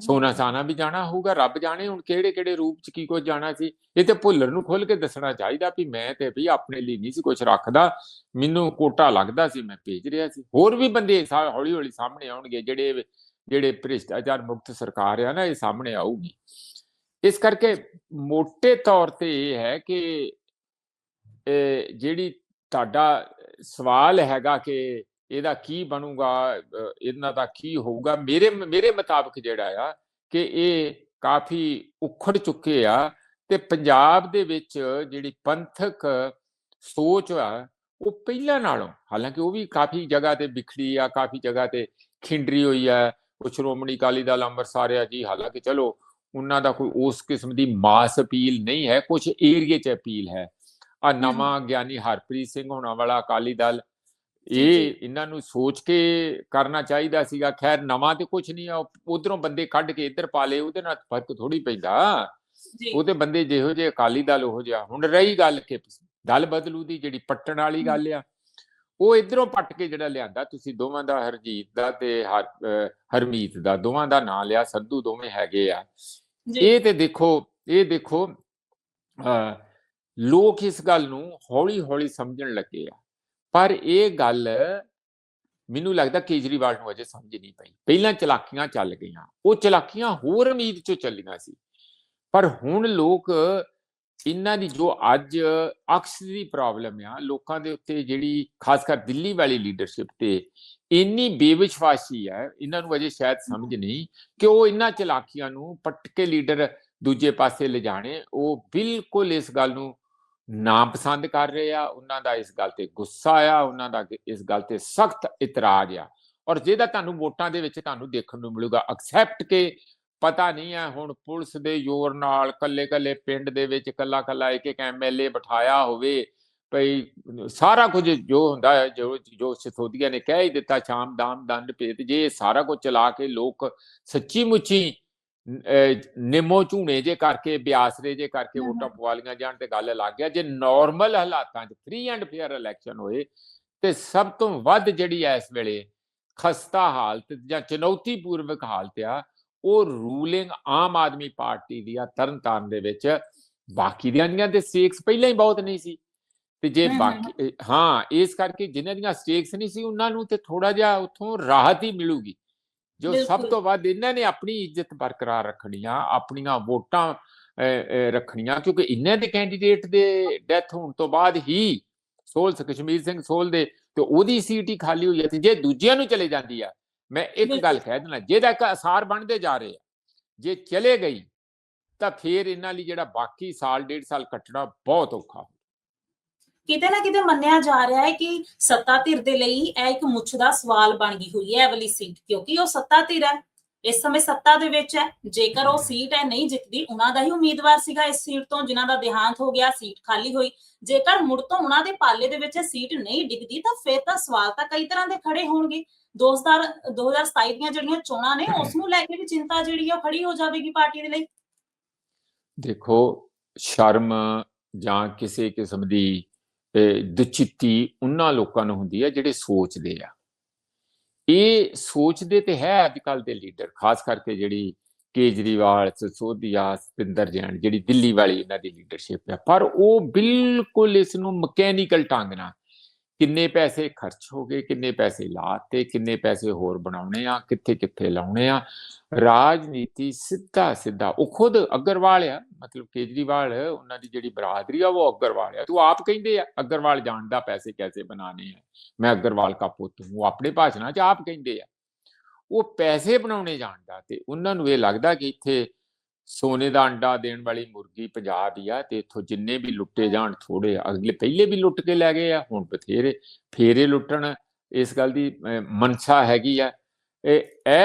S2: ਸੋਨਾ ਸਾਨਾ ਵੀ ਜਾਣਾ ਹੋਊਗਾ ਰੱਬ ਜਾਣੇ ਹੁਣ ਕਿਹੜੇ ਕਿਹੜੇ ਰੂਪ ਚ ਕੀ ਕੁਝ ਜਾਣਾ ਸੀ? ਇਹ ਤੇ ਭੁੱਲਰ ਨੂੰ ਖੁੱਲ ਕੇ ਦੱਸਣਾ ਚਾਹੀਦਾ ਵੀ ਮੈਂ ਤੇ ਵੀ ਆਪਣੇ ਲਈ ਨਹੀਂ ਸੀ ਕੁਝ ਰੱਖਦਾ। ਮੈਨੂੰ ਕੋਟਾ ਲੱਗਦਾ ਸੀ ਮੈਂ ਭੇਜ ਰਿਹਾ ਸੀ। ਹੋਰ ਵੀ ਬੰਦੇ ਹੌਲੀ ਹੌਲੀ ਸਾਹਮਣੇ ਆਉਣਗੇ ਜਿਹੜੇ ਜਿਹੜੇ ਭ੍ਰਿਸ਼ਟਾਚਾਰ ਮੁਕਤ ਸਰਕਾਰ ਆ ਨਾ ਇਹ ਸਾਹਮਣੇ ਆਊਗੀ। ਇਸ ਕਰਕੇ ਮੋٹے ਤੌਰ ਤੇ ਇਹ ਹੈ ਕਿ ਜਿਹੜੀ ਤੁਹਾਡਾ ਸਵਾਲ ਹੈਗਾ ਕਿ ਇਹਦਾ ਕੀ ਬਣੂਗਾ ਇਹਨਾਂ ਦਾ ਕੀ ਹੋਊਗਾ? ਮੇਰੇ ਮੇਰੇ ਮੁਤਾਬਕ ਜਿਹੜਾ ਆ ਕਿ ਇਹ ਕਾਫੀ ਉਖੜ ਚੁੱਕੇ ਆ ਤੇ ਪੰਜਾਬ ਦੇ ਵਿੱਚ ਜਿਹੜੀ ਪੰਥਕ ਸੋਚ ਆ, ਉਹ ਪਹਿਲਾਂ ਨਾਲੋਂ, ਹਾਲਾਂਕਿ ਉਹ ਵੀ ਕਾਫੀ ਜਗ੍ਹਾ ਤੇ ਵਿਖੜੀ ਆ, ਕਾਫੀ ਜਗ੍ਹਾ ਤੇ ਖਿੰਡਰੀ ਹੋਈ ਆ। ਉਹ ਸ਼੍ਰੋਮਣੀ ਅਕਾਲੀ ਦਲ ਅੰਮ੍ਰਿਤਸਰ ਆ ਜੀ, ਹਾਲਾਂਕਿ ਚਲੋ, ਉਹਨਾਂ ਦਾ ਕੋਈ ਉਸ ਕਿਸਮ ਦੀ ਮਾਸ ਅਪੀਲ ਨਹੀਂ ਹੈ ਕੁਝ ਏਰੀਏ 'ਚ ਅਪੀਲ ਹੈ। ਆ ਨਵਾਂ ਗਿਆਨੀ ਹਰਪ੍ਰੀਤ ਸਿੰਘ ਹੋਣਾ ਵਾਲਾ ਅਕਾਲੀ ਦਲ। ਇਹ ਇਹਨਾਂ ਨੂੰ ਸੋਚ ਕੇ ਕਰਨਾ ਚਾਹੀਦਾ ਸੀਗਾ। ਖੈਰ ਨਵਾਂ ਤੇ ਕੁਝ ਨਹੀਂ ਆ ਉਧਰੋਂ ਬੰਦੇ ਕੱਢ ਕੇ ਇੱਧਰ ਪਾ ਲਏ ਉਹਦੇ ਨਾਲ ਫ਼ਰਕ ਥੋੜੀ ਪੈਂਦਾ। ਉਹਦੇ ਬੰਦੇ ਜਿਹੋ ਜਿਹੇ ਅਕਾਲੀ ਦਲ ਉਹੋ ਜਿਹਾ। ਹੁਣ ਰਹੀ ਗੱਲ ਕਿ ਦਲ ਬਦਲੂ ਦੀ ਜਿਹੜੀ ਪੱਟਣ ਵਾਲੀ ਗੱਲ ਆ ਉਹ ਇਧਰੋਂ ਪੱਟ ਕੇ ਜਿਹੜਾ ਲਿਆਂਦਾ ਤੁਸੀਂ ਦੋਵਾਂ ਦਾ ਹਰਜੀਤ ਦਾ ਤੇ ਹਰਮੀਤ ਦਾ ਦੋਵਾਂ ਦਾ ਨਾਂ ਲਿਆ ਸੰਧੂ ਦੋਵੇਂ ਹੈਗੇ ਆ। ਇਹ ਤੇ ਦੇਖੋ ਇਹ ਦੇਖੋ ਅਹ ਲੋਕ ਇਸ ਗੱਲ ਨੂੰ ਹੌਲੀ ਹੌਲੀ ਸਮਝਣ ਲੱਗੇ ਆ। ਪਰ ਇਹ ਗੱਲ ਮੈਨੂੰ ਲੱਗਦਾ ਕੇਜਰੀਵਾਲ ਨੂੰ ਅਜੇ ਸਮਝ ਨਹੀਂ ਪਈ। ਪਹਿਲਾਂ ਚਲਾਕੀਆਂ ਚੱਲ ਗਈਆਂ। ਉਹ ਚਲਾਕੀਆਂ ਹੋਰ ਉਮੀਦ ਚੋਂ ਚੱਲੀਆਂ ਸੀ। ਪਰ ਹੁਣ ਲੋਕ ਇਹਨਾਂ ਦੀ ਜੋ ਅੱਜ ਅਕਸ ਦੀ ਪ੍ਰੋਬਲਮ ਆ, ਲੋਕਾਂ ਦੇ ਉੱਤੇ ਜਿਹੜੀ ਖਾਸ ਕਰ ਦਿੱਲੀ ਵਾਲੀ ਲੀਡਰਸ਼ਿਪ ਤੇ ਇੰਨੀ ਬੇਵਿਸ਼ਵਾਸੀ ਹੈ ਇਹਨਾਂ ਨੂੰ ਅਜੇ ਸ਼ਾਇਦ ਸਮਝ ਨਹੀਂ ਕਿ ਉਹ ਇਹਨਾਂ ਚਲਾਕੀਆਂ ਨੂੰ ਪਟਕੇ ਲੀਡਰ ਦੂਜੇ ਪਾਸੇ ਲਿਜਾਣੇ। ਉਹ ਬਿਲਕੁਲ ਇਸ ਗੱਲ ਨੂੰ ਨਾ ਪਸੰਦ ਕਰ ਰਹੇ ਆ, ਉਹਨਾਂ ਦਾ ਇਸ ਗੱਲ ਤੇ ਗੁੱਸਾ ਆ, ਉਹਨਾਂ ਦਾ ਇਸ ਗੱਲ ਤੇ ਸਖਤ ਇਤਰਾਜ਼ ਆ। ਔਰ ਜਿਹਦਾ ਤੁਹਾਨੂੰ ਵੋਟਾਂ ਦੇ ਵਿੱਚ ਤੁਹਾਨੂੰ ਦੇਖਣ ਨੂੰ ਮਿਲੂਗਾ ਐਕਸੈਪਟ ਕੇ ਪਤਾ ਨਹੀਂ ਹੈ ਹੁਣ ਪੁਲਿਸ ਦੇ ਜ਼ੋਰ ਨਾਲ ਕੱਲੇ ਕੱਲੇ ਪਿੰਡ ਦੇ ਵਿੱਚ ਕੱਲਾ ਕੱਲਾ ਇੱਕ ਇੱਕ ਐਮਐਲਏ ਬਿਠਾਇਆ ਹੋਵੇ, ਭਈ ਸਾਰਾ ਕੁਝ ਜੋ ਹੁੰਦਾ ਹੈ ਜੋ ਜੋ ਸਿਸੋਦੀਆ ਨੇ ਕਹਿ ਹੀ ਦਿੱਤਾ, ਸ਼ਾਮ, ਦਾਮ ਦੰਡ ਭੇਦ ਜੇ ਸਾਰਾ ਕੁਝ ਚਲਾ ਕੇ ਲੋਕ ਸੱਚੀ ਮੁੱਚੀ ਨਿਮੋ ਝੂਣੇ ਜੇ ਕਰਕੇ ਬਿਆਸਰੇ ਜੇ ਕਰਕੇ। ਵੋਟਾਂ ਪਵਾ ਲੀਆਂ ਜਾਣ ਤੇ ਗੱਲ ਲੱਗ ਗਿਆ। ਜੇ ਨਾਰਮਲ ਹਾਲਾਤਾਂ 'ਚ ਫ੍ਰੀ ਐਂਡ ਫੇਅਰ ਇਲੈਕਸ਼ਨ ਹੋਏ ਤੇ ਸਭ ਤੋਂ ਵੱਧ ਜਿਹੜੀ ਐ ਇਸ ਵੇਲੇ ਖਸਤਾ ਹਾਲਤ ਜਾਂ ਚੁਣੌਤੀਪੂਰਵਕ ਹਾਲਤ ਆ ਉਹ ਰੂਲਿੰਗ ਆਮ ਆਦਮੀ ਪਾਰਟੀ ਦੀ ਆ ਤਰਨਤਾਰਨ ਦੇ ਵਿੱਚ। ਬਾਕੀ ਦੀਆਂ ਦੀਆਂ ਤੇ ਸਟੇਕਸ ਪਹਿਲਾਂ ਹੀ ਬਹੁਤ ਨਹੀਂ ਸੀ। ਤੇ ਜੇ ਬਾਕੀ ਹਾਂ ਇਸ ਕਰਕੇ ਜਿਨ੍ਹਾਂ ਦੀਆਂ ਸਟੇਕਸ ਨਹੀਂ ਸੀ ਉਹਨਾਂ ਨੂੰ ਤੇ ਥੋੜਾ ਜਿਹਾ ਉਥੋਂ ਰਾਹਤ ਹੀ ਮਿਲੂਗੀ। ਜੋ ਸਭ। ਤੋਂ ਵੱਧ ਇਹਨਾਂ ਨੇ ਆਪਣੀ ਇੱਜ਼ਤ ਬਰਕਰਾਰ ਰੱਖਣੀਆਂ ਆਪਣੀਆਂ ਵੋਟਾਂ ਰੱਖਣੀਆਂ ਕਿਉਂਕਿ ਇਹਨਾਂ ਦੇ ਕੈਂਡੀਡੇਟ ਦੇ ਡੈਥ ਹੋਣ ਤੋਂ ਬਾਅਦ ਹੀ ਸੋਲ ਕਸ਼ਮੀਰ ਸਿੰਘ ਸੋਲ ਦੇ ਤੇ ਉਹਦੀ ਸੀਟ ਹੀ ਖਾਲੀ ਹੋਈ ਤੇ ਜੇ ਦੂਜਿਆਂ ਨੂੰ ਚਲੇ ਜਾਂਦੀ ਆ ਮੈਂ ਇੱਕ ਗੱਲ। ਕਹਿ ਦੇਣਾ ਜਿਹਦਾ ਇੱਕ ਅਸਾਰ ਬਣਦੇ ਜਾ ਰਹੇ ਆ ਜੇ ਚਲੇ ਗਈ ਤਾਂ ਫੇਰ ਇਹਨਾਂ ਲਈ ਜਿਹੜਾ ਬਾਕੀ ਸਾਲ ਡੇਢ ਸਾਲ ਕੱਟਣਾ ਬਹੁਤ ਔਖਾ
S1: ਕਿਤੇ ਨਾ ਕਿਤੇ ਮੰਨਿਆ ਜਾ ਰਿਹਾ ਹੈ ਕਿ ਸੱਤਾ ਧਿਰ ਦੇ ਲਈ ਇਹ ਇੱਕ ਮੁੱਛ ਦਾ ਸਵਾਲ ਬਣ ਗਈ ਹੋਈ ਹੈ ਇਹ ਵਾਲੀ ਸੀਟ ਕਿਉਂਕਿ ਉਹ ਸੱਤਾ ਧਿਰ ਹੈ। ਇਸ ਸਮੇਂ ਸੱਤਾ ਦੇ ਵਿੱਚ ਹੈ। ਜੇਕਰ ਉਹ ਸੀਟ ਹੈ ਨਹੀਂ ਜਿੱਤਦੀ, ਉਹਨਾਂ ਦਾ ਹੀ ਉਮੀਦਵਾਰ ਸੀਗਾ ਇਸ ਸੀਟ ਤੋਂ, ਜਿਨ੍ਹਾਂ ਦਾ ਦੇਹਾਂਤ ਹੋ ਗਿਆ ਸੀਟ ਖਾਲੀ ਹੋਈ। ਜੇਕਰ ਮੁੜ ਤੋਂ ਉਹਨਾਂ ਦੇ ਪਾਲੇ ਦੇ ਵਿੱਚ ਸੀਟ ਨਹੀਂ ਡਿੱਗਦੀ, ਤਾਂ ਫਿਰ ਤਾਂ ਸਵਾਲ ਤਾਂ ਕਈ ਤਰ੍ਹਾਂ ਦੇ ਖੜੇ ਹੋਣਗੇ। 2000 2027 ਦੀਆਂ ਜਿਹੜੀਆਂ ਚੋਣਾਂ ਨੇ, ਉਸ ਨੂੰ ਲੈ ਕੇ ਵੀ ਚਿੰਤਾ ਜਿਹੜੀ ਹੈ ਉਹ ਖੜੀ ਹੋ ਜਾਵੇਗੀ ਪਾਰਟੀ ਦੇ ਲਈ।
S2: ਦੇਖੋ, ਸ਼ਰਮ ਜਾਂ ਕਿਸੇ ਕਿਸਮ ਦੀ ਦੁਚਿੱਤੀ ਉਹਨਾਂ ਲੋਕਾਂ ਨੂੰ ਹੁੰਦੀ ਹੈ ਜਿਹੜੇ ਸੋਚਦੇ ਆ। ਇਹ ਸੋਚਦੇ ਤੇ ਹੈ ਅੱਜ ਕੱਲ ਦੇ ਲੀਡਰ ਖਾਸ ਕਰਕੇ ਜਿਹੜੀ ਕੇਜਰੀਵਾਲ, ਸਸੋਦੀਆ, ਸਤਿੰਦਰ ਜੈਨ, ਜਿਹੜੀ ਦਿੱਲੀ ਵਾਲੀ ਇਹਨਾਂ ਦੀ ਲੀਡਰਸ਼ਿਪ ਹੈ ਪਰ ਉਹ ਬਿਲਕੁਲ ਇਸ ਨੂੰ ਮਕੈਨੀਕਲ ਢੰਗ ਨਾਲ ਕਿੰਨੇ ਪੈਸੇ ਖਰਚ ਹੋ ਗਏ ਕਿੰਨੇ ਪੈਸੇ ਲਾਤੇ ਕਿੰਨੇ ਪੈਸੇ ਹੋਰ ਬਣਾਉਣੇ ਆ ਕਿੱਥੇ ਕਿੱਥੇ ਲਾਉਣੇ ਆ। ਰਾਜਨੀਤੀ ਸਿੱਧਾ ਸਿੱਧਾ ਉਹ ਖੁਦ ਅਗਰਵਾਲ ਆ ਮਤਲਬ ਕੇਜਰੀਵਾਲ ਉਹਨਾਂ ਦੀ ਜਿਹੜੀ ਬਰਾਦਰੀ ਆ ਉਹ ਅਗਰਵਾਲ ਆ। ਤੂੰ ਆਪ ਕਹਿੰਦੇ ਆ ਅਗਰਵਾਲ ਜਾਣਦਾ ਪੈਸੇ ਕੈਸੇ ਬਣਾਣੇ ਆ? ਮੈਂ ਅਗਰਵਾਲ ਦਾ ਪੁੱਤ ਹੂੰ ਆਪਣੇ ਭਾਸ਼ਣਾਂ 'ਚ ਆਪ ਕਹਿੰਦੇ ਆ। ਉਹ ਪੈਸੇ ਬਣਾਉਣੇ ਜਾਣਦਾ ਤੇ ਉਹਨਾਂ ਨੂੰ ਇਹ ਲੱਗਦਾ ਕਿ ਇੱਥੇ ਸੋਨੇ ਦਾ ਅੰਡਾ ਦੇਣ ਵਾਲੀ ਮੁਰਗੀ ਪੰਜਾਬ ਹੀ ਆ ਤੇ ਇੱਥੋਂ ਜਿੰਨੇ ਵੀ ਲੁੱਟੇ ਜਾਣ ਥੋੜੇ ਅਗਲੇ ਪਹਿਲੇ ਵੀ ਲੁੱਟ ਕੇ ਲੈ ਗਏ ਆ ਹੁਣ ਬਥੇਰੇ ਫੇਰੇ ਲੁੱਟਣ। ਇਸ ਗੱਲ ਦੀ ਅਹ, ਮਨਸ਼ਾ ਹੈਗੀ ਆ। ਇਹ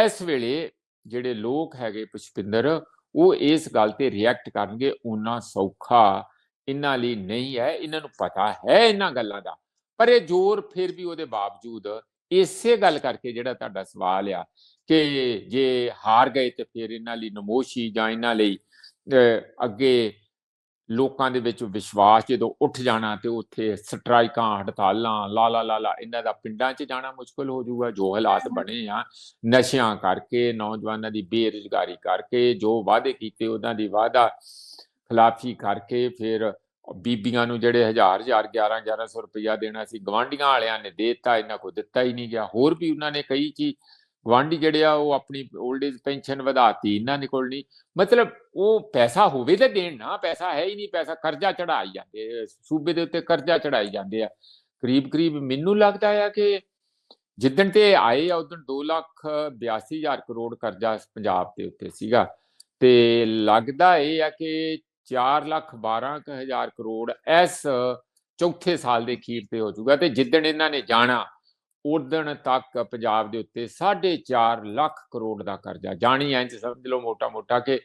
S2: ਇਸ ਵੇਲੇ ਜਿਹੜੇ ਲੋਕ ਹੈਗੇ ਪੁਸ਼ਪਿੰਦਰ ਉਹ ਇਸ ਗੱਲ ਤੇ ਰਿਐਕਟ ਕਰਨਗੇ ਉਹਨਾਂ ਸੌਖਾ ਇਹਨਾਂ ਲਈ ਨਹੀਂ ਹੈ ਇਹਨਾਂ ਨੂੰ ਪਤਾ ਹੈ ਇਹਨਾਂ ਗੱਲਾਂ ਦਾ। ਪਰ ਇਹ ਜ਼ੋਰ ਫਿਰ ਵੀ ਉਹਦੇ ਬਾਵਜੂਦ ਇਸੇ ਗੱਲ ਕਰਕੇ ਜਿਹੜਾ ਤੁਹਾਡਾ ਸਵਾਲ ਆ ਕਿ ਜੇ ਹਾਰ ਗਏ ਤੇ ਫਿਰ ਇਹਨਾਂ ਲਈ ਨਮੋਸ਼ੀ ਜਾਂ ਇਹਨਾਂ ਲਈ ਅੱਗੇ ਲੋਕਾਂ ਦੇ ਵਿੱਚ ਵਿਸ਼ਵਾਸ ਜਦੋਂ ਉੱਠ ਜਾਣਾ ਤੇ ਉੱਥੇ ਸਟ੍ਰਾਈਕਾਂ ਹੜਤਾਲਾਂ ਲਾ ਲਾ ਲਾ ਲਾ ਇਹਨਾਂ ਦਾ ਪਿੰਡਾਂ 'ਚ ਜਾਣਾ ਮੁਸ਼ਕਲ ਹੋ ਜਾਊਗਾ ਜੋ ਹਾਲਾਤ ਬਣੇ ਆ ਨਸ਼ਿਆਂ ਕਰਕੇ ਨੌਜਵਾਨਾਂ ਦੀ ਬੇਰੁਜ਼ਗਾਰੀ ਕਰਕੇ ਜੋ ਵਾਅਦੇ ਕੀਤੇ ਉਹਨਾਂ ਦੀ ਵਾਅਦਾ ਖਿਲਾਫੀ ਕਰਕੇ ਫਿਰ ਬੀਬੀਆਂ ਨੂੰ ਜਿਹੜੇ ਹਜ਼ਾਰ ਹਜ਼ਾਰ 11 1100 ਰੁਪਇਆ ਦੇਣਾ ਸੀ ਗਵਾਂਢੀਆਂ ਵਾਲਿਆਂ ਨੇ ਦੇਤਾ ਇਹਨਾਂ ਕੋ ਦਿੱਤਾ ਹੀ ਨਹੀਂ ਗਿਆ। ਹੋਰ ਵੀ ਉਹਨਾਂ ਨੇ ਕਈ ਚੀਜ਼ ਗਵਾਂਢੀ ਜਿਹੜੇ ਆ, ਉਹ ਆਪਣੀ 올ਡ ਏਜ ਪੈਨਸ਼ਨ ਵਧਾਤੀ, ਇਹਨਾਂ ਦੇ ਕੋਲ ਨਹੀਂ। ਮਤਲਬ ਉਹ ਪੈਸਾ ਹੋਵੇ ਤਾਂ ਦੇਣ ਨਾ, ਪੈਸਾ ਹੈ ਹੀ ਨਹੀਂ, ਪੈਸਾ ਕਰਜ਼ਾ ਚੜਾਈ ਜਾਂਦੇ ਸੂਬੇ ਦੇ ਉੱਤੇ ਕਰਜ਼ਾ ਚੜਾਈ ਜਾਂਦੇ ਆ। ਕਰੀਬ ਕਰੀਬ ਮੈਨੂੰ ਲੱਗਦਾ ਆ ਕਿ ਜਿੱਦਣ ਤੇ ਆਏ ਆ, ਉਦੋਂ 2 ਲੱਖ 82 ਹਜ਼ਾਰ ਕਰੋੜ ਕਰਜ਼ਾ ਪੰਜਾਬ ਦੇ ਉੱਤੇ ਸੀਗਾ। ਤੇ ਲੱਗਦਾ ਇਹ ਆ ਕਿ 4 ਲੱਖ 12 ਕੁ ਹਜ਼ਾਰ ਕਰੋੜ ਇਸ ਚੌਥੇ ਸਾਲ ਦੇ ਅਖੀਰ ਤੇ ਹੋ ਜਾਊਗਾ। ਤੇ ਜਿੱਦਣ ਇਹਨਾਂ ਨੇ ਜਾਣਾ ਉਦਣ ਤੱਕ ਪੰਜਾਬ ਦੇ ਉੱਤੇ 4.5 ਲੱਖ ਕਰੋੜ ਦਾ ਕਰਜ਼ਾ, ਜਾਣੀ ਇੰਜ ਸਮਝ ਲਓ ਮੋਟਾ ਮੋਟਾ ਕਿ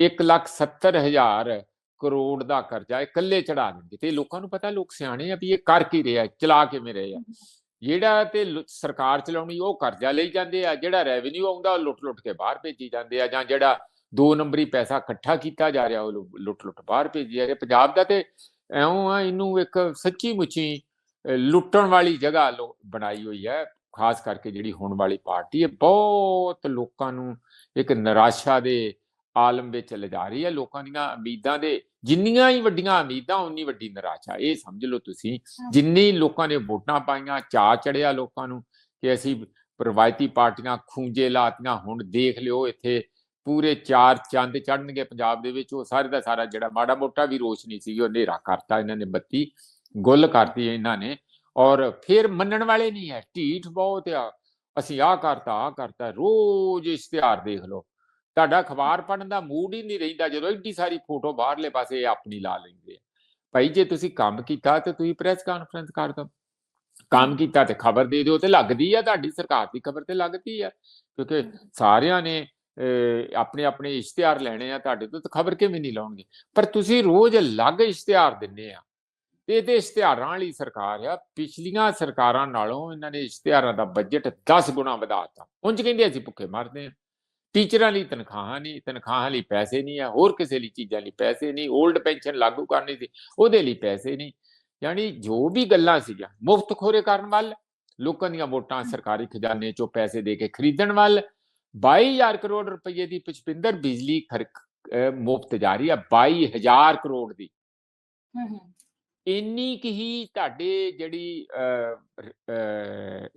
S2: 1 ਲੱਖ 70 ਹਜ਼ਾਰ ਕਰੋੜ ਦਾ ਕਰਜ਼ਾ ਇਹ ਇਕੱਲੇ ਚੜਾ ਦਿੰਦੇ ਤੇ ਲੋਕਾਂ ਨੂੰ ਪਤਾ ਲੋਕ ਸਿਆਣੇ ਆ ਵੀ ਇਹ ਕਰ ਕੀ ਰਿਹਾ ਚਲਾ ਕਿਵੇਂ ਰਹੇ ਆ। ਜਿਹੜਾ ਤੇ ਸਰਕਾਰ ਚਲਾਉਣੀ ਉਹ ਕਰਜ਼ਾ ਲਈ ਜਾਂਦੇ ਆ, ਜਿਹੜਾ ਰੈਵਨਿਊ ਆਉਂਦਾ ਉਹ ਲੁੱਟ ਲੁੱਟ ਕੇ ਬਾਹਰ ਭੇਜੀ ਜਾਂਦੇ ਆ ਜਾਂ ਜਿਹੜਾ ਦੋ ਨੰਬਰੀ ਪੈਸਾ ਇਕੱਠਾ ਕੀਤਾ ਜਾ ਰਿਹਾ ਉਹ ਲੁੱਟ ਲੁੱਟ ਬਾਹਰ ਭੇਜੀ ਜਾ ਰਿਹਾ। ਪੰਜਾਬ ਦਾ ਤੇ ਐਉਂ ਆ, ਇਹਨੂੰ ਇੱਕ ਸੱਚੀ ਮੁੱਚੀ ਲੁੱਟਣ ਵਾਲੀ ਜਗ੍ਹਾ ਲੋ ਬਣਾਈ ਹੋਈ ਹੈ ਖਾਸ ਕਰਕੇ ਜਿਹੜੀ ਹੁਣ ਵਾਲੀ ਪਾਰਟੀ ਹੈ ਬਹੁਤ ਲੋਕਾਂ ਨੂੰ ਇੱਕ ਨਿਰਾਸ਼ਾ ਦੇ ਆਲਮ ਵਿੱਚ ਲਿਜਾ ਰਹੀ ਹੈ ਲੋਕਾਂ ਦੀਆਂ ਉਮੀਦਾਂ ਦੇ ਜਿੰਨੀਆਂ ਹੀ ਵੱਡੀਆਂ ਉਮੀਦਾਂ ਉਨੀ ਵੱਡੀ ਨਿਰਾਸ਼ਾ। ਇਹ ਸਮਝ ਲਓ ਤੁਸੀਂ ਜਿੰਨੀ ਲੋਕਾਂ ਨੇ ਵੋਟਾਂ ਪਾਈਆਂ ਚਾਅ ਚੜਿਆ ਲੋਕਾਂ ਨੂੰ ਕਿ ਅਸੀਂ ਰਵਾਇਤੀ ਪਾਰਟੀਆਂ ਖੂੰਜੇ ਲਾਤੀਆਂ ਹੁਣ ਦੇਖ ਲਿਓ ਇੱਥੇ ਪੂਰੇ ਚਾਰ ਚੰਦ ਚੜਨਗੇ ਪੰਜਾਬ ਦੇ ਵਿੱਚ ਉਹ ਸਾਰੇ ਦਾ ਸਾਰਾ ਜਿਹੜਾ ਮਾੜਾ ਮੋਟਾ ਵੀ ਰੋਸ਼ਨੀ ਸੀ ਉਹ ਹਨੇਰਾ ਕਰਤਾ ਇਹਨਾਂ ਨੇ ਬੱਤੀ। ਗੁੱਲ ਕਰਤੀ ਇਹਨਾਂ ਨੇ, ਔਰ ਫਿਰ ਮੰਨਣ ਵਾਲੇ ਨਹੀਂ ਹੈ, ਢੀਠ ਬਹੁਤ ਆ, ਅਸੀਂ ਆਹ ਕਰਤਾ ਆਹ ਕਰਤਾ, ਰੋਜ਼ ਇਸ਼ਤਿਹਾਰ ਦੇਖ ਲਓ। ਤੁਹਾਡਾ ਅਖਬਾਰ ਪੜਨ ਦਾ ਮੂਡ ਹੀ ਨਹੀਂ ਰਹਿੰਦਾ ਜਦੋਂ ਇੱਡੀ ਸਾਰੀ ਫੋਟੋ ਬਾਹਰਲੇ ਪਾਸੇ ਆਪਣੀ ਲਾ ਲੈਂਦੇ ਆ। ਭਾਈ, ਜੇ ਤੁਸੀਂ ਕੰਮ ਕੀਤਾ ਤੇ ਤੁਸੀਂ ਪ੍ਰੈਸ ਕਾਨਫਰੰਸ ਕਰ ਦਿਓ ਕੰਮ ਕੀਤਾ ਤੇ ਖਬਰ ਦੇ ਦਿਓ ਤੇ ਲੱਗਦੀ ਆ ਤੁਹਾਡੀ ਸਰਕਾਰ ਦੀ ਖਬਰ ਤੇ ਲੱਗਦੀ ਆ, ਕਿਉਂਕਿ ਸਾਰਿਆਂ ਨੇ ਆਪਣੇ ਆਪਣੇ ਇਸ਼ਤਿਹਾਰ ਲੈਣੇ ਆ ਤੁਹਾਡੇ ਤੋਂ ਤਾਂ ਖਬਰ ਕਿਵੇਂ ਨਹੀਂ ਲਾਉਣਗੇ? ਪਰ ਤੁਸੀਂ ਰੋਜ਼ ਅਲੱਗ ਇਸ਼ਤਿਹਾਰ ਦਿੰਨੇ ਆ। ਤੇ ਇਹਦੇ ਇਸ਼ਤਿਹਾਰਾਂ ਵਾਲੀ ਸਰਕਾਰ ਆ ਪਿਛਲੀਆਂ ਸਰਕਾਰਾਂ ਨਾਲੋਂ ਇਹਨਾਂ ਨੇ ਇਸ਼ਤਿਹਾਰਾਂ ਦਾ ਬਜਟ 10 ਗੁਣਾ ਵਧਾਤਾ ਉਂਝ ਕਹਿੰਦੇ ਅਸੀਂ ਭੁੱਖੇ ਮਰਦੇ ਆ। ਟੀਚਰਾਂ ਲਈ ਤਨਖਾਹਾਂ ਨਹੀਂ ਤਨਖਾਹਾਂ ਲਈ ਪੈਸੇ ਨਹੀਂ ਆ ਹੋਰ ਕਿਸੇ ਲਈ ਚੀਜ਼ਾਂ ਲਈ ਪੈਸੇ ਨਹੀਂ 올ਡ ਪੈਨਸ਼ਨ ਲਾਗੂ ਕਰਨੀ ਸੀ ਉਹਦੇ ਲਈ ਪੈਸੇ ਨਹੀਂ। ਯਾਨੀ ਜੋ ਵੀ ਗੱਲਾਂ ਸੀਗੀਆਂ ਮੁਫਤ ਖੋਰੇ ਕਰਨ ਵੱਲ ਲੋਕਾਂ ਦੀਆਂ ਵੋਟਾਂ ਸਰਕਾਰੀ ਖਜ਼ਾਨੇ ਚੋਂ ਪੈਸੇ ਦੇ ਕੇ ਖਰੀਦਣ ਵੱਲ 22000 ਕਰੋੜ ਰੁਪਏ ਦੀ ਪਚਪਿੰਦਰ ਬਿਜਲੀ ਖਰਕ ਮੁਫਤ ਜਾਰੀ ਆ 22000 ਕਰੋੜ ਦੀ। ਇੰਨੀ ਕਿ ਹੀ ਤੁਹਾਡੇ ਜਿਹੜੀ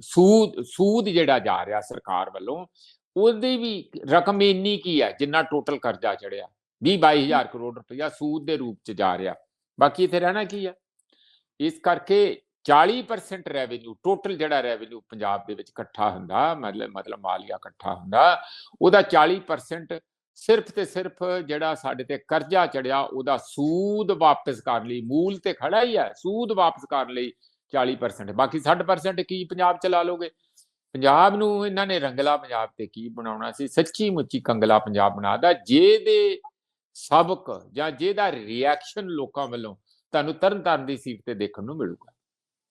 S2: ਸੂਦ ਸੂਦ ਜਿਹੜਾ ਜਾ ਰਿਹਾ ਸਰਕਾਰ ਵੱਲੋਂ ਉਹਦੀ ਵੀ ਰਕਮ ਇੰਨੀ ਕੀ ਹੈ ਜਿੰਨਾ ਟੋਟਲ ਕਰਜ਼ਾ ਚੜਿਆ 20 22000 ਕਰੋੜ ਰੁਪਇਆ ਸੂਦ ਦੇ ਰੂਪ ਚ ਜਾ ਰਿਹਾ। ਬਾਕੀ ਇੱਥੇ ਰਹਿਣਾ ਕੀ ਆ? ਇਸ ਕਰਕੇ 40% ਰੈਵਨਿਊ ਟੋਟਲ ਜਿਹੜਾ ਰੈਵਨਿਊ ਪੰਜਾਬ ਦੇ ਵਿੱਚ ਇਕੱਠਾ ਹੁੰਦਾ ਮਤਲਬ ਮਤਲਬ ਮਾਲੀਆ ਇਕੱਠਾ ਹੁੰਦਾ ਉਹਦਾ 40% ਸਿਰਫ ਤੇ ਸਿਰਫ ਜਿਹੜਾ ਸਾਡੇ ਤੇ ਕਰਜ਼ਾ ਚੜਿਆ, ਉਹਦਾ ਸੂਦ ਵਾਪਸ ਕਰਨ ਲਈ, ਮੂਲ ਤੇ ਖੜਾ ਹੀ ਹੈ, ਸੂਦ ਵਾਪਸ ਕਰਨ ਲਈ 40% ਬਾਕੀ 60% ਕੀ ਪੰਜਾਬ ਚਲਾ ਲੋਗੇ ਪੰਜਾਬ ਨੂੰ ਇਹਨਾਂ ਨੇ ਰੰਗਲਾ ਪੰਜਾਬ ਤੇ ਕੀ ਬਣਾਉਣਾ ਸੀ? ਸੱਚੀ ਮੁੱਚੀ ਕੰਗਲਾ ਪੰਜਾਬ ਬਣਾਦਾ ਜਿਹਦੇ ਸਬਕ ਜਾਂ ਜਿਹਦਾ ਰਿਐਕਸ਼ਨ ਲੋਕਾਂ ਵੱਲੋਂ ਤੁਹਾਨੂੰ ਤਰਨਤਾਰਨ ਦੀ ਸੀਟ ਤੇ ਦੇਖਣ ਨੂੰ ਮਿਲੂਗਾ।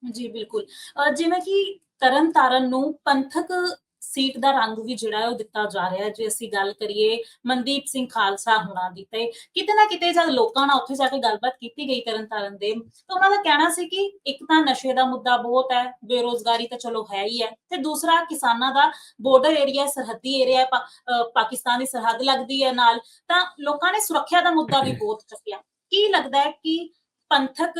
S1: ਜੀ, ਬਿਲਕੁਲ। ਜਿਵੇਂ ਕਿ ਤਰਨ ਤਾਰਨ ਨੂੰ ਪੰਥਕ ਸੀਟ ਦਾ ਰੰਗ ਵੀ ਜਿਹੜਾ ਹੈ ਉਹ ਦਿੱਤਾ ਜਾ ਰਿਹਾ ਹੈ। ਜੇ ਅਸੀਂ ਗੱਲ ਕਰੀਏ ਮਨਦੀਪ ਸਿੰਘ ਖਾਲਸਾ ਹੁਣਾਂ ਦੀ ਤੇ ਕਿਤੇ ਨਾ ਕਿਤੇ ਜਦ ਲੋਕਾਂ ਨਾਲ ਉੱਥੇ ਜਾ ਕੇ ਗੱਲਬਾਤ ਕੀਤੀ ਗਈ ਤਰਨ ਤਾਰਨ ਦੇ ਤਾਂ ਉਹਨਾਂ ਦਾ ਕਹਿਣਾ ਸੀ ਕਿ ਇੱਕ ਤਾਂ ਨਸ਼ੇ ਦਾ ਮੁੱਦਾ ਬਹੁਤ ਹੈ ਬੇਰੋਜ਼ਗਾਰੀ ਤਾਂ ਚਲੋ ਹੈ ਹੀ ਹੈ ਤੇ ਦੂਸਰਾ ਕਿਸਾਨਾਂ ਦਾ ਬਾਰਡਰ ਏਰੀਆ ਸਰਹੱਦੀ ਏਰੀਆ ਪਾਕਿਸਤਾਨ ਦੀ ਸਰਹੱਦ ਲੱਗਦੀ ਹੈ ਨਾਲ ਤਾਂ ਲੋਕਾਂ ਨੇ ਸੁਰੱਖਿਆ ਦਾ ਮੁੱਦਾ ਵੀ ਬਹੁਤ ਚੱਕਿਆ। ਕੀ ਲੱਗਦਾ ਹੈ ਕਿ ਪੰਥਕ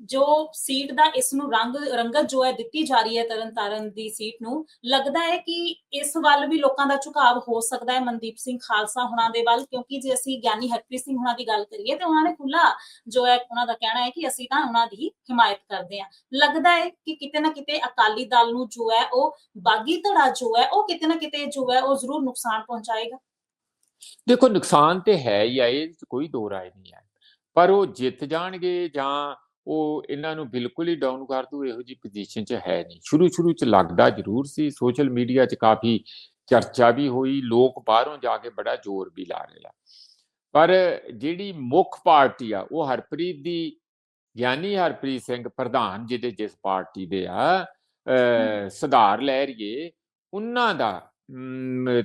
S1: ਜੋ ਸੀਟ ਦਾ ਇਸ ਨੂੰ ਰੰਗ, ਰੰਗਤ ਜੋ ਹੈ ਦਿੱਤੀ ਜਾ ਰਹੀ ਹੈ ਤਰਨਤਾਰਨ ਦੀ ਸੀਟ ਨੂੰ, ਲੱਗਦਾ ਹੈ ਕਿ ਇਸ ਵੱਲ ਵੀ ਲੋਕਾਂ ਦਾ ਝੁਕਾਵ ਹੋ ਸਕਦਾ ਹੈ ਮਨਦੀਪ ਸਿੰਘ ਖਾਲਸਾ ਹੁਣਾਂ ਦੇ ਵੱਲ, ਕਿਉਂਕਿ ਜੇ ਅਸੀਂ ਗਿਆਨੀ ਹਰਪ੍ਰੀਤ ਸਿੰਘ ਹੁਣਾਂ ਦੀ ਗੱਲ ਕਰੀਏ ਤੇ ਉਹਨਾਂ ਨੇ ਖੁੱਲਾ ਜੋ ਹੈ ਉਹਨਾਂ ਦਾ ਕਹਿਣਾ ਹੈ ਕਿ ਅਸੀਂ ਤਾਂ ਉਹਨਾਂ ਦੀ ਹਿਮਾਇਤ ਕਰਦੇ ਹਾਂ। ਲੱਗਦਾ ਹੈ ਕਿ ਕਿਤੇ ਨਾ ਕਿਤੇ ਅਕਾਲੀ ਦਲ ਨੂੰ ਜੋ ਹੈ ਉਹ ਬਾਗੀ ਧੜਾ ਜੋ ਹੈ, ਉਹ ਕਿਤੇ ਨਾ ਕਿਤੇ ਜੋ ਹੈ ਉਹ ਜ਼ਰੂਰ ਨੁਕਸਾਨ ਪਹੁੰਚਾਏਗਾ।
S2: ਦੇਖੋ, ਨੁਕਸਾਨ ਤੇ ਹੈ ਹੀ ਆ, ਇਹ ਕੋਈ ਦੋ ਰਾਏ ਨਹੀਂ ਹੈ। ਪਰ ਉਹ ਜਿੱਤ ਜਾਣਗੇ ਜਾਂ ਉਹ ਇਹਨਾਂ ਨੂੰ ਬਿਲਕੁਲ ਹੀ ਡਾਊਨ ਕਰ ਦੂ ਇਹੋ ਜੀ ਪੋਜੀਸ਼ਨ 'ਚ ਹੈ ਨਹੀਂ। ਸ਼ੁਰੂ ਸ਼ੁਰੂ 'ਚ ਲੱਗਦਾ ਜ਼ਰੂਰ ਸੀ ਸੋਸ਼ਲ ਮੀਡੀਆ 'ਚ ਕਾਫੀ ਚਰਚਾ ਵੀ ਹੋਈ ਲੋਕ ਬਾਹਰੋਂ ਜਾ ਕੇ ਬੜਾ ਜ਼ੋਰ ਵੀ ਲਾ ਰਹੇ ਆ। ਪਰ ਜਿਹੜੀ ਮੁੱਖ ਪਾਰਟੀ ਆ ਉਹ ਹਰਪ੍ਰੀਤ ਦੀ ਗਿਆਨੀ ਹਰਪ੍ਰੀਤ ਸਿੰਘ ਪ੍ਰਧਾਨ ਜਿਹਦੇ ਜਿਸ ਪਾਰਟੀ ਦੇ ਆ ਸੁਧਾਰ ਲਹਿਰੀਏ ਉਹਨਾਂ ਦਾ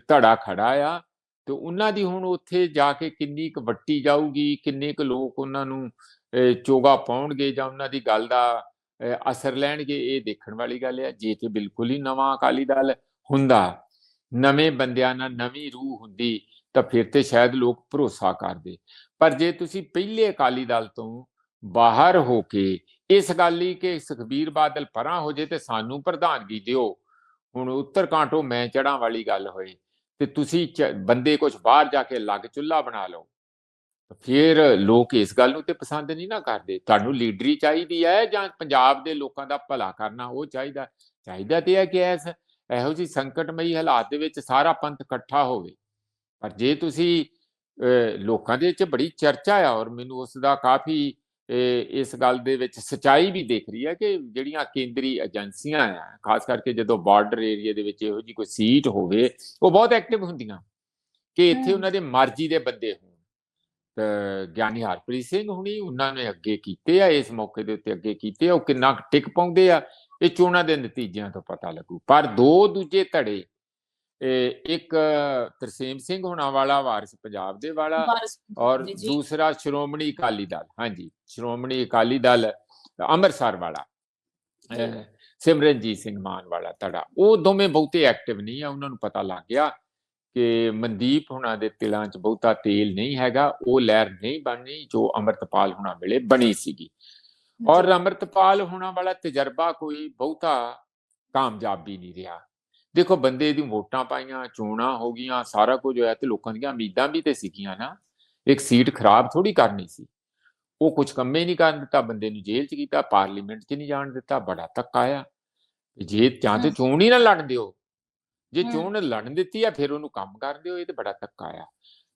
S2: ਧੜਾ ਖੜਾ ਆ ਤੇ ਉਹਨਾਂ ਦੀ ਹੁਣ ਉੱਥੇ ਜਾ ਕੇ ਕਿੰਨੀ ਕੁ ਵੱਟੀ ਜਾਊਗੀ ਕਿੰਨੇ ਕੁ ਲੋਕ ਉਹਨਾਂ ਨੂੰ ਚੋਗਾ ਪਾਉਣਗੇ ਜਾਂ ਉਹਨਾਂ ਦੀ ਗੱਲ ਦਾ ਅਸਰ ਲੈਣਗੇ, ਇਹ ਦੇਖਣ ਵਾਲੀ ਗੱਲ ਹੈ। ਜੇ ਤੇ ਬਿਲਕੁਲ ਹੀ ਨਵਾਂ ਅਕਾਲੀ ਦਲ ਹੁੰਦਾ, ਨਵੇਂ ਬੰਦਿਆਂ ਨਾਲ ਨਵੀਂ ਰੂਹ ਹੁੰਦੀ, ਤਾਂ ਫਿਰ ਤੇ ਸ਼ਾਇਦ ਲੋਕ ਭਰੋਸਾ ਕਰਦੇ। ਪਰ ਜੇ ਤੁਸੀਂ ਪਹਿਲੇ ਅਕਾਲੀ ਦਲ ਤੋਂ ਬਾਹਰ ਹੋ ਕੇ ਇਸ ਗੱਲ ਲਈ ਕਿ ਸੁਖਬੀਰ ਬਾਦਲ ਪਰਾਂ ਹੋ ਜੇ ਤੇ ਸਾਨੂੰ ਪ੍ਰਧਾਨਗੀ ਦਿਓ, ਹੁਣ ਉੱਤਰ ਕਾਂਟੋ ਮੈਂ ਚੜਾਂ ਵਾਲੀ ਗੱਲ ਹੋਏ, ਤੇ ਤੁਸੀਂ ਚ- ਬੰਦੇ ਕੁਝ ਬਾਹਰ ਜਾ ਕੇ ਲੱਗ ਚੁੱਲਾ ਬਣਾ ਲਓ। ਫਿਰ ਲੋਕ ਇਸ ਗੱਲ ਨੂੰ ਤੇ ਪਸੰਦ ਨਹੀਂ ਨਾ ਕਰਦੇ। ਤੁਹਾਨੂੰ ਲੀਡਰੀ ਚਾਹੀਦੀ ਹੈ ਜਾਂ ਪੰਜਾਬ ਦੇ ਲੋਕਾਂ ਦਾ ਭਲਾ ਕਰਨਾ ਉਹ ਚਾਹੀਦਾ। ਚਾਹੀਦਾ ਤੇ ਹੈ ਕਿ ਐਸ ਇਹੋ ਜਿਹੀ ਸੰਕਟਮਈ ਹਾਲਾਤ ਦੇ ਵਿੱਚ ਸਾਰਾ ਪੰਥ ਇਕੱਠਾ ਹੋਵੇ। ਪਰ ਜੇ ਤੁਸੀਂ ਲੋਕਾਂ ਦੇ ਵਿੱਚ ਬੜੀ ਚਰਚਾ ਆ ਔਰ ਮੈਨੂੰ ਉਸ ਦਾ ਕਾਫੀ ਇਸ ਗੱਲ ਦੇ ਵਿੱਚ ਸਚਾਈ ਵੀ ਦਿਖ ਰਹੀ ਹੈ ਕਿ ਜਿਹੜੀਆਂ ਕੇਂਦਰੀ ਏਜੰਸੀਆਂ ਆ ਖਾਸ ਕਰਕੇ ਜਦੋਂ ਬਾਰਡਰ ਏਰੀਆ ਦੇ ਵਿੱਚ ਇਹੋ ਜਿਹੀ ਕੋਈ ਸੀਟ ਹੋਵੇ ਉਹ ਬਹੁਤ ਐਕਟਿਵ ਹੁੰਦੀਆਂ। ਕਿ ਇੱਥੇ। ਉਹਨਾਂ ਦੇ ਮਰਜ਼ੀ ਦੇ ਬੰਦੇ ਹੋਣ। ਗਿਆਨੀ ਹਰਪ੍ਰੀਤ ਸਿੰਘ ਹੁਣੀ ਉਹਨਾਂ ਨੇ ਅੱਗੇ ਕੀਤੇ ਆ ਇਸ ਮੌਕੇ ਦੇ ਉੱਤੇ ਅੱਗੇ ਕੀਤੇ ਆ ਉਹ ਕਿੰਨਾ ਟਿਕ ਪਾਉਂਦੇ ਆ ਇਹ ਚੋਣਾਂ ਦੇ ਨਤੀਜਿਆਂ ਤੋਂ ਪਤਾ ਲੱਗੂ। ਪਰ ਦੋ ਦੂਜੇ ਧੜੇ ਇੱਕ ਤਰਸੇਮ ਸਿੰਘ ਹੋਣਾ ਵਾਲਾ ਵਾਰਿਸ ਪੰਜਾਬ ਦੇ ਵਾਲਾ ਔਰ। ਦੂਸਰਾ ਸ਼੍ਰੋਮਣੀ ਅਕਾਲੀ ਦਲ ਹਾਂਜੀ ਸ਼੍ਰੋਮਣੀ ਅਕਾਲੀ ਦਲ ਅੰਮ੍ਰਿਤਸਰ ਵਾਲਾ ਸਿਮਰਨਜੀਤ ਸਿੰਘ ਮਾਨ ਵਾਲਾ ਧੜਾ। ਉਹ ਦੋਵੇਂ ਬਹੁਤੇ ਐਕਟਿਵ ਨਹੀਂ ਆ ਉਹਨਾਂ ਨੂੰ ਪਤਾ ਲੱਗ ਗਿਆ ਕਿ ਮਨਦੀਪ ਹੁਣਾਂ ਦੇ ਤਿਲਾਂ 'ਚ ਬਹੁਤਾ ਤੇਲ ਨਹੀਂ ਹੈਗਾ ਉਹ ਲਹਿਰ ਨਹੀਂ ਬਣਨੀ ਜੋ ਅੰਮ੍ਰਿਤਪਾਲ ਹੁਣਾਂ ਵੇਲੇ ਬਣੀ ਸੀਗੀ। ਔਰ ਅੰਮ੍ਰਿਤਪਾਲ ਹੋਣਾ ਵਾਲਾ ਤਜਰਬਾ ਕੋਈ ਬਹੁਤਾ ਕਾਮਯਾਬੀ ਨਹੀਂ ਰਿਹਾ। ਦੇਖੋ ਬੰਦੇ ਦੀ ਵੋਟਾਂ ਪਾਈਆਂ ਚੋਣਾਂ ਹੋ ਗਈਆਂ ਸਾਰਾ ਕੁਝ ਹੋਇਆ ਤੇ ਲੋਕਾਂ ਦੀਆਂ ਉਮੀਦਾਂ ਵੀ ਤੇ ਸੀਗੀਆਂ ਨਾ। ਇੱਕ ਸੀਟ ਖਰਾਬ ਥੋੜੀ ਕਰਨੀ ਸੀ। ਉਹ ਕੁਝ ਕੰਮੇ ਨਹੀਂ ਕਰਨ ਦਿੱਤਾ ਬੰਦੇ ਨੂੰ ਜੇਲ੍ਹ 'ਚ ਕੀਤਾ ਪਾਰਲੀਮੈਂਟ 'ਚ ਨਹੀਂ ਜਾਣ ਦਿੱਤਾ ਬੜਾ ਧੱਕਾ ਆ ਜੇ ਜਾਂ ਤੇ। ਚੋਣ ਹੀ ਨਾ ਲੜਨ ਦਿਓ ਜੇ। ਚੋਣ ਲੜਨ ਦਿੱਤੀ ਆ ਫਿਰ ਉਹਨੂੰ ਕੰਮ ਕਰ ਦਿਓ ਇਹ ਤੇ ਬੜਾ ਧੱਕਾ ਆ।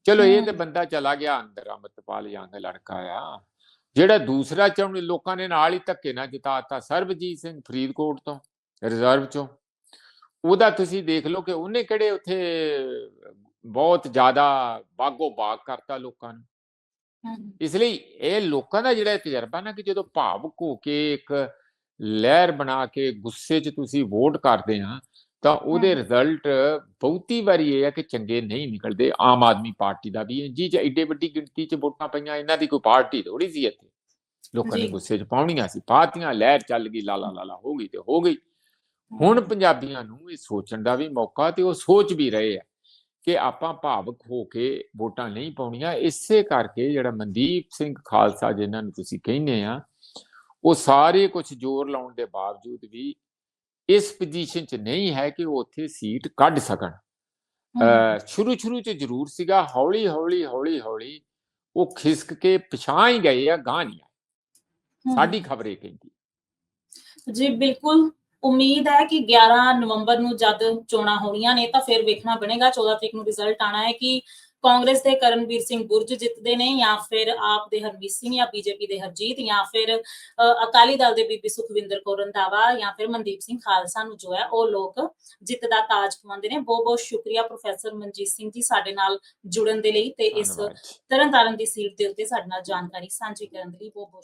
S2: ਚਲੋ ਇਹ ਤੇ। ਬੰਦਾ ਚਲਾ ਗਿਆ ਅੰਦਰ ਅੰਮ੍ਰਿਤਪਾਲ ਯੰਗ ਲੜਕਾ ਆ। ਜਿਹੜਾ ਦੂਸਰਾ ਚੋਣ ਲੋਕਾਂ ਨੇ ਨਾਲ ਹੀ ਧੱਕੇ ਨਾਲ ਜਿਤਾਤਾ ਸਰਬਜੀਤ ਸਿੰਘ ਫਰੀਦਕੋਟ ਤੋਂ ਰਿਜ਼ਰਵ ਚੋਂ। ਉਹਦਾ ਤੁਸੀਂ ਦੇਖ ਲਓ ਕਿ ਉਹਨੇ ਕਿਹੜੇ ਉੱਥੇ ਬਹੁਤ ਜ਼ਿਆਦਾ ਬਾਗੋ ਬਾਗ ਕਰਤਾ ਲੋਕਾਂ ਨੂੰ। ਇਸ ਲਈ ਇਹ ਲੋਕਾਂ ਦਾ ਜਿਹੜਾ ਤਜਰਬਾ ਨਾ ਕਿ ਜਦੋਂ ਭਾਵੁਕ ਹੋ ਕੇ ਇੱਕ ਲਹਿਰ ਬਣਾ ਕੇ ਗੁੱਸੇ 'ਚ ਤੁਸੀਂ ਵੋਟ ਕਰਦੇ ਆ ਤਾਂ ਉਹਦੇ। ਰਿਜ਼ਲਟ ਬਹੁਤੀ ਵਾਰੀ ਇਹ ਹੈ ਕਿ ਚੰਗੇ ਨਹੀਂ ਨਿਕਲਦੇ ਆਮ ਆਦਮੀ ਪਾਰਟੀ ਦਾ ਵੀ। ਜੀ ਚ ਐਡੇ ਵੱਡੀ ਗਿਣਤੀ 'ਚ ਵੋਟਾਂ ਪਈਆਂ ਇਹਨਾਂ ਦੀ ਕੋਈ ਪਾਰਟੀ ਥੋੜੀ ਸੀ ਇੱਥੇ। ਲੋਕਾਂ ਨੇ
S1: ਜੀ।
S2: ਗੁੱਸੇ 'ਚ ਪਾਉਣੀਆਂ ਸੀ। ਪਾਰਟੀਆਂ ਲਹਿਰ ਚੱਲ ਗਈ ਲਾਲਾ ਲਾਲਾ ਹੋ ਗਈ ਤੇ ਹੋ ਗਈ। ਹੁਣ ਪੰਜਾਬੀਆਂ ਨੂੰ ਇਹ ਸੋਚਣ ਦਾ ਵੀ ਮੌਕਾ ਤੇ ਉਹ ਸੋਚ ਵੀ ਰਹੇ ਆ ਕਿ ਆਪਾਂ ਭਾਵਕ ਹੋ ਕੇ ਵੋਟਾਂ ਨਹੀਂ ਪਾਉਣੀਆਂ। ਇਸੇ ਕਰਕੇ ਜਿਹੜਾ ਮਨਦੀਪ ਸਿੰਘ ਖਾਲਸਾ ਜਿਨ੍ਹਾਂ ਨੂੰ ਤੁਸੀਂ ਕਹਿੰਦੇ ਆ ਉਹ ਸਾਰੇ ਕੁਝ ਜ਼ੋਰ ਲਾਉਣ ਦੇ ਬਾਵਜੂਦ ਵੀ ਇਸ ਪੋਜੀਸ਼ਨ 'ਚ ਨਹੀਂ ਹੈ ਕਿ ਉਹ ਉੱਥੇ ਸੀਟ ਕੱਢ ਸਕਣ। ਸ਼ੁਰੂ ਸ਼ੁਰੂ 'ਚ ਜ਼ਰੂਰ ਸੀਗਾ ਹੌਲੀ ਹੌਲੀ ਹੌਲੀ ਹੌਲੀ ਉਹ ਖਿਸਕ ਕੇ ਪਛਾਂ ਹੀ ਗਏ ਆ ਗਾਂ ਨਹੀਂ। ਸਾਡੀ ਖਬਰ ਇਹ ਕਹਿੰਦੀ।
S1: ਜੀ ਬਿਲਕੁਲ। ਉਮੀਦ ਹੈ ਕਿ 11 ਨਵੰਬਰ ਨੂੰ ਜਦ ਚੋਣਾਂ ਹੋਣੀਆਂ ਨੇ ਤਾਂ ਫਿਰ ਵੇਖਣਾ ਬਣੇਗਾ। 14 ਤਰੀਕ ਨੂੰ ਰਿਜ਼ਲਟ ਆਣਾ ਹੈ ਕਿ ਕਾਂਗਰਸ ਦੇ ਕਰਨਵੀਰ ਸਿੰਘ ਬੁਰਜ ਜਿੱਤਦੇ ਨੇ ਜਾਂ ਫਿਰ ਆਪ ਦੇ ਹਰਮੀਤ ਸਿੰਘ ਜਾਂ ਬੀਜੇਪੀ ਦੇ ਹਰਜੀਤ ਜਾਂ ਫਿਰ ਅਕਾਲੀ ਦਲ ਦੇ ਬੀਬੀ ਸੁਖਵਿੰਦਰ ਕੌਰ ਰੰਧਾਵਾ ਜਾਂ ਫਿਰ ਮਨਦੀਪ ਸਿੰਘ ਖਾਲਸਾ ਨੂੰ ਜੋ ਹੈ ਉਹ ਲੋਕ ਜਿੱਤ ਦਾ ਤਾਜ ਪਵਾਉਂਦੇ ਨੇ ਬਹੁਤ ਬਹੁਤ ਸ਼ੁਕਰੀਆ ਪ੍ਰੋਫੈਸਰ ਮਨਜੀਤ ਸਿੰਘ ਜੀ ਸਾਡੇ ਨਾਲ ਜੁੜਨ ਦੇ ਲਈ ਤੇ ਇਸ। ਤਰਨਤਾਰਨ ਦੀ ਸੀਟ ਦੇ ਉੱਤੇ ਸਾਡੇ ਨਾਲ ਜਾਣਕਾਰੀ ਸਾਂਝੀ ਕਰਨ ਦੇ ਲਈ ਬਹੁਤ ਬਹੁਤ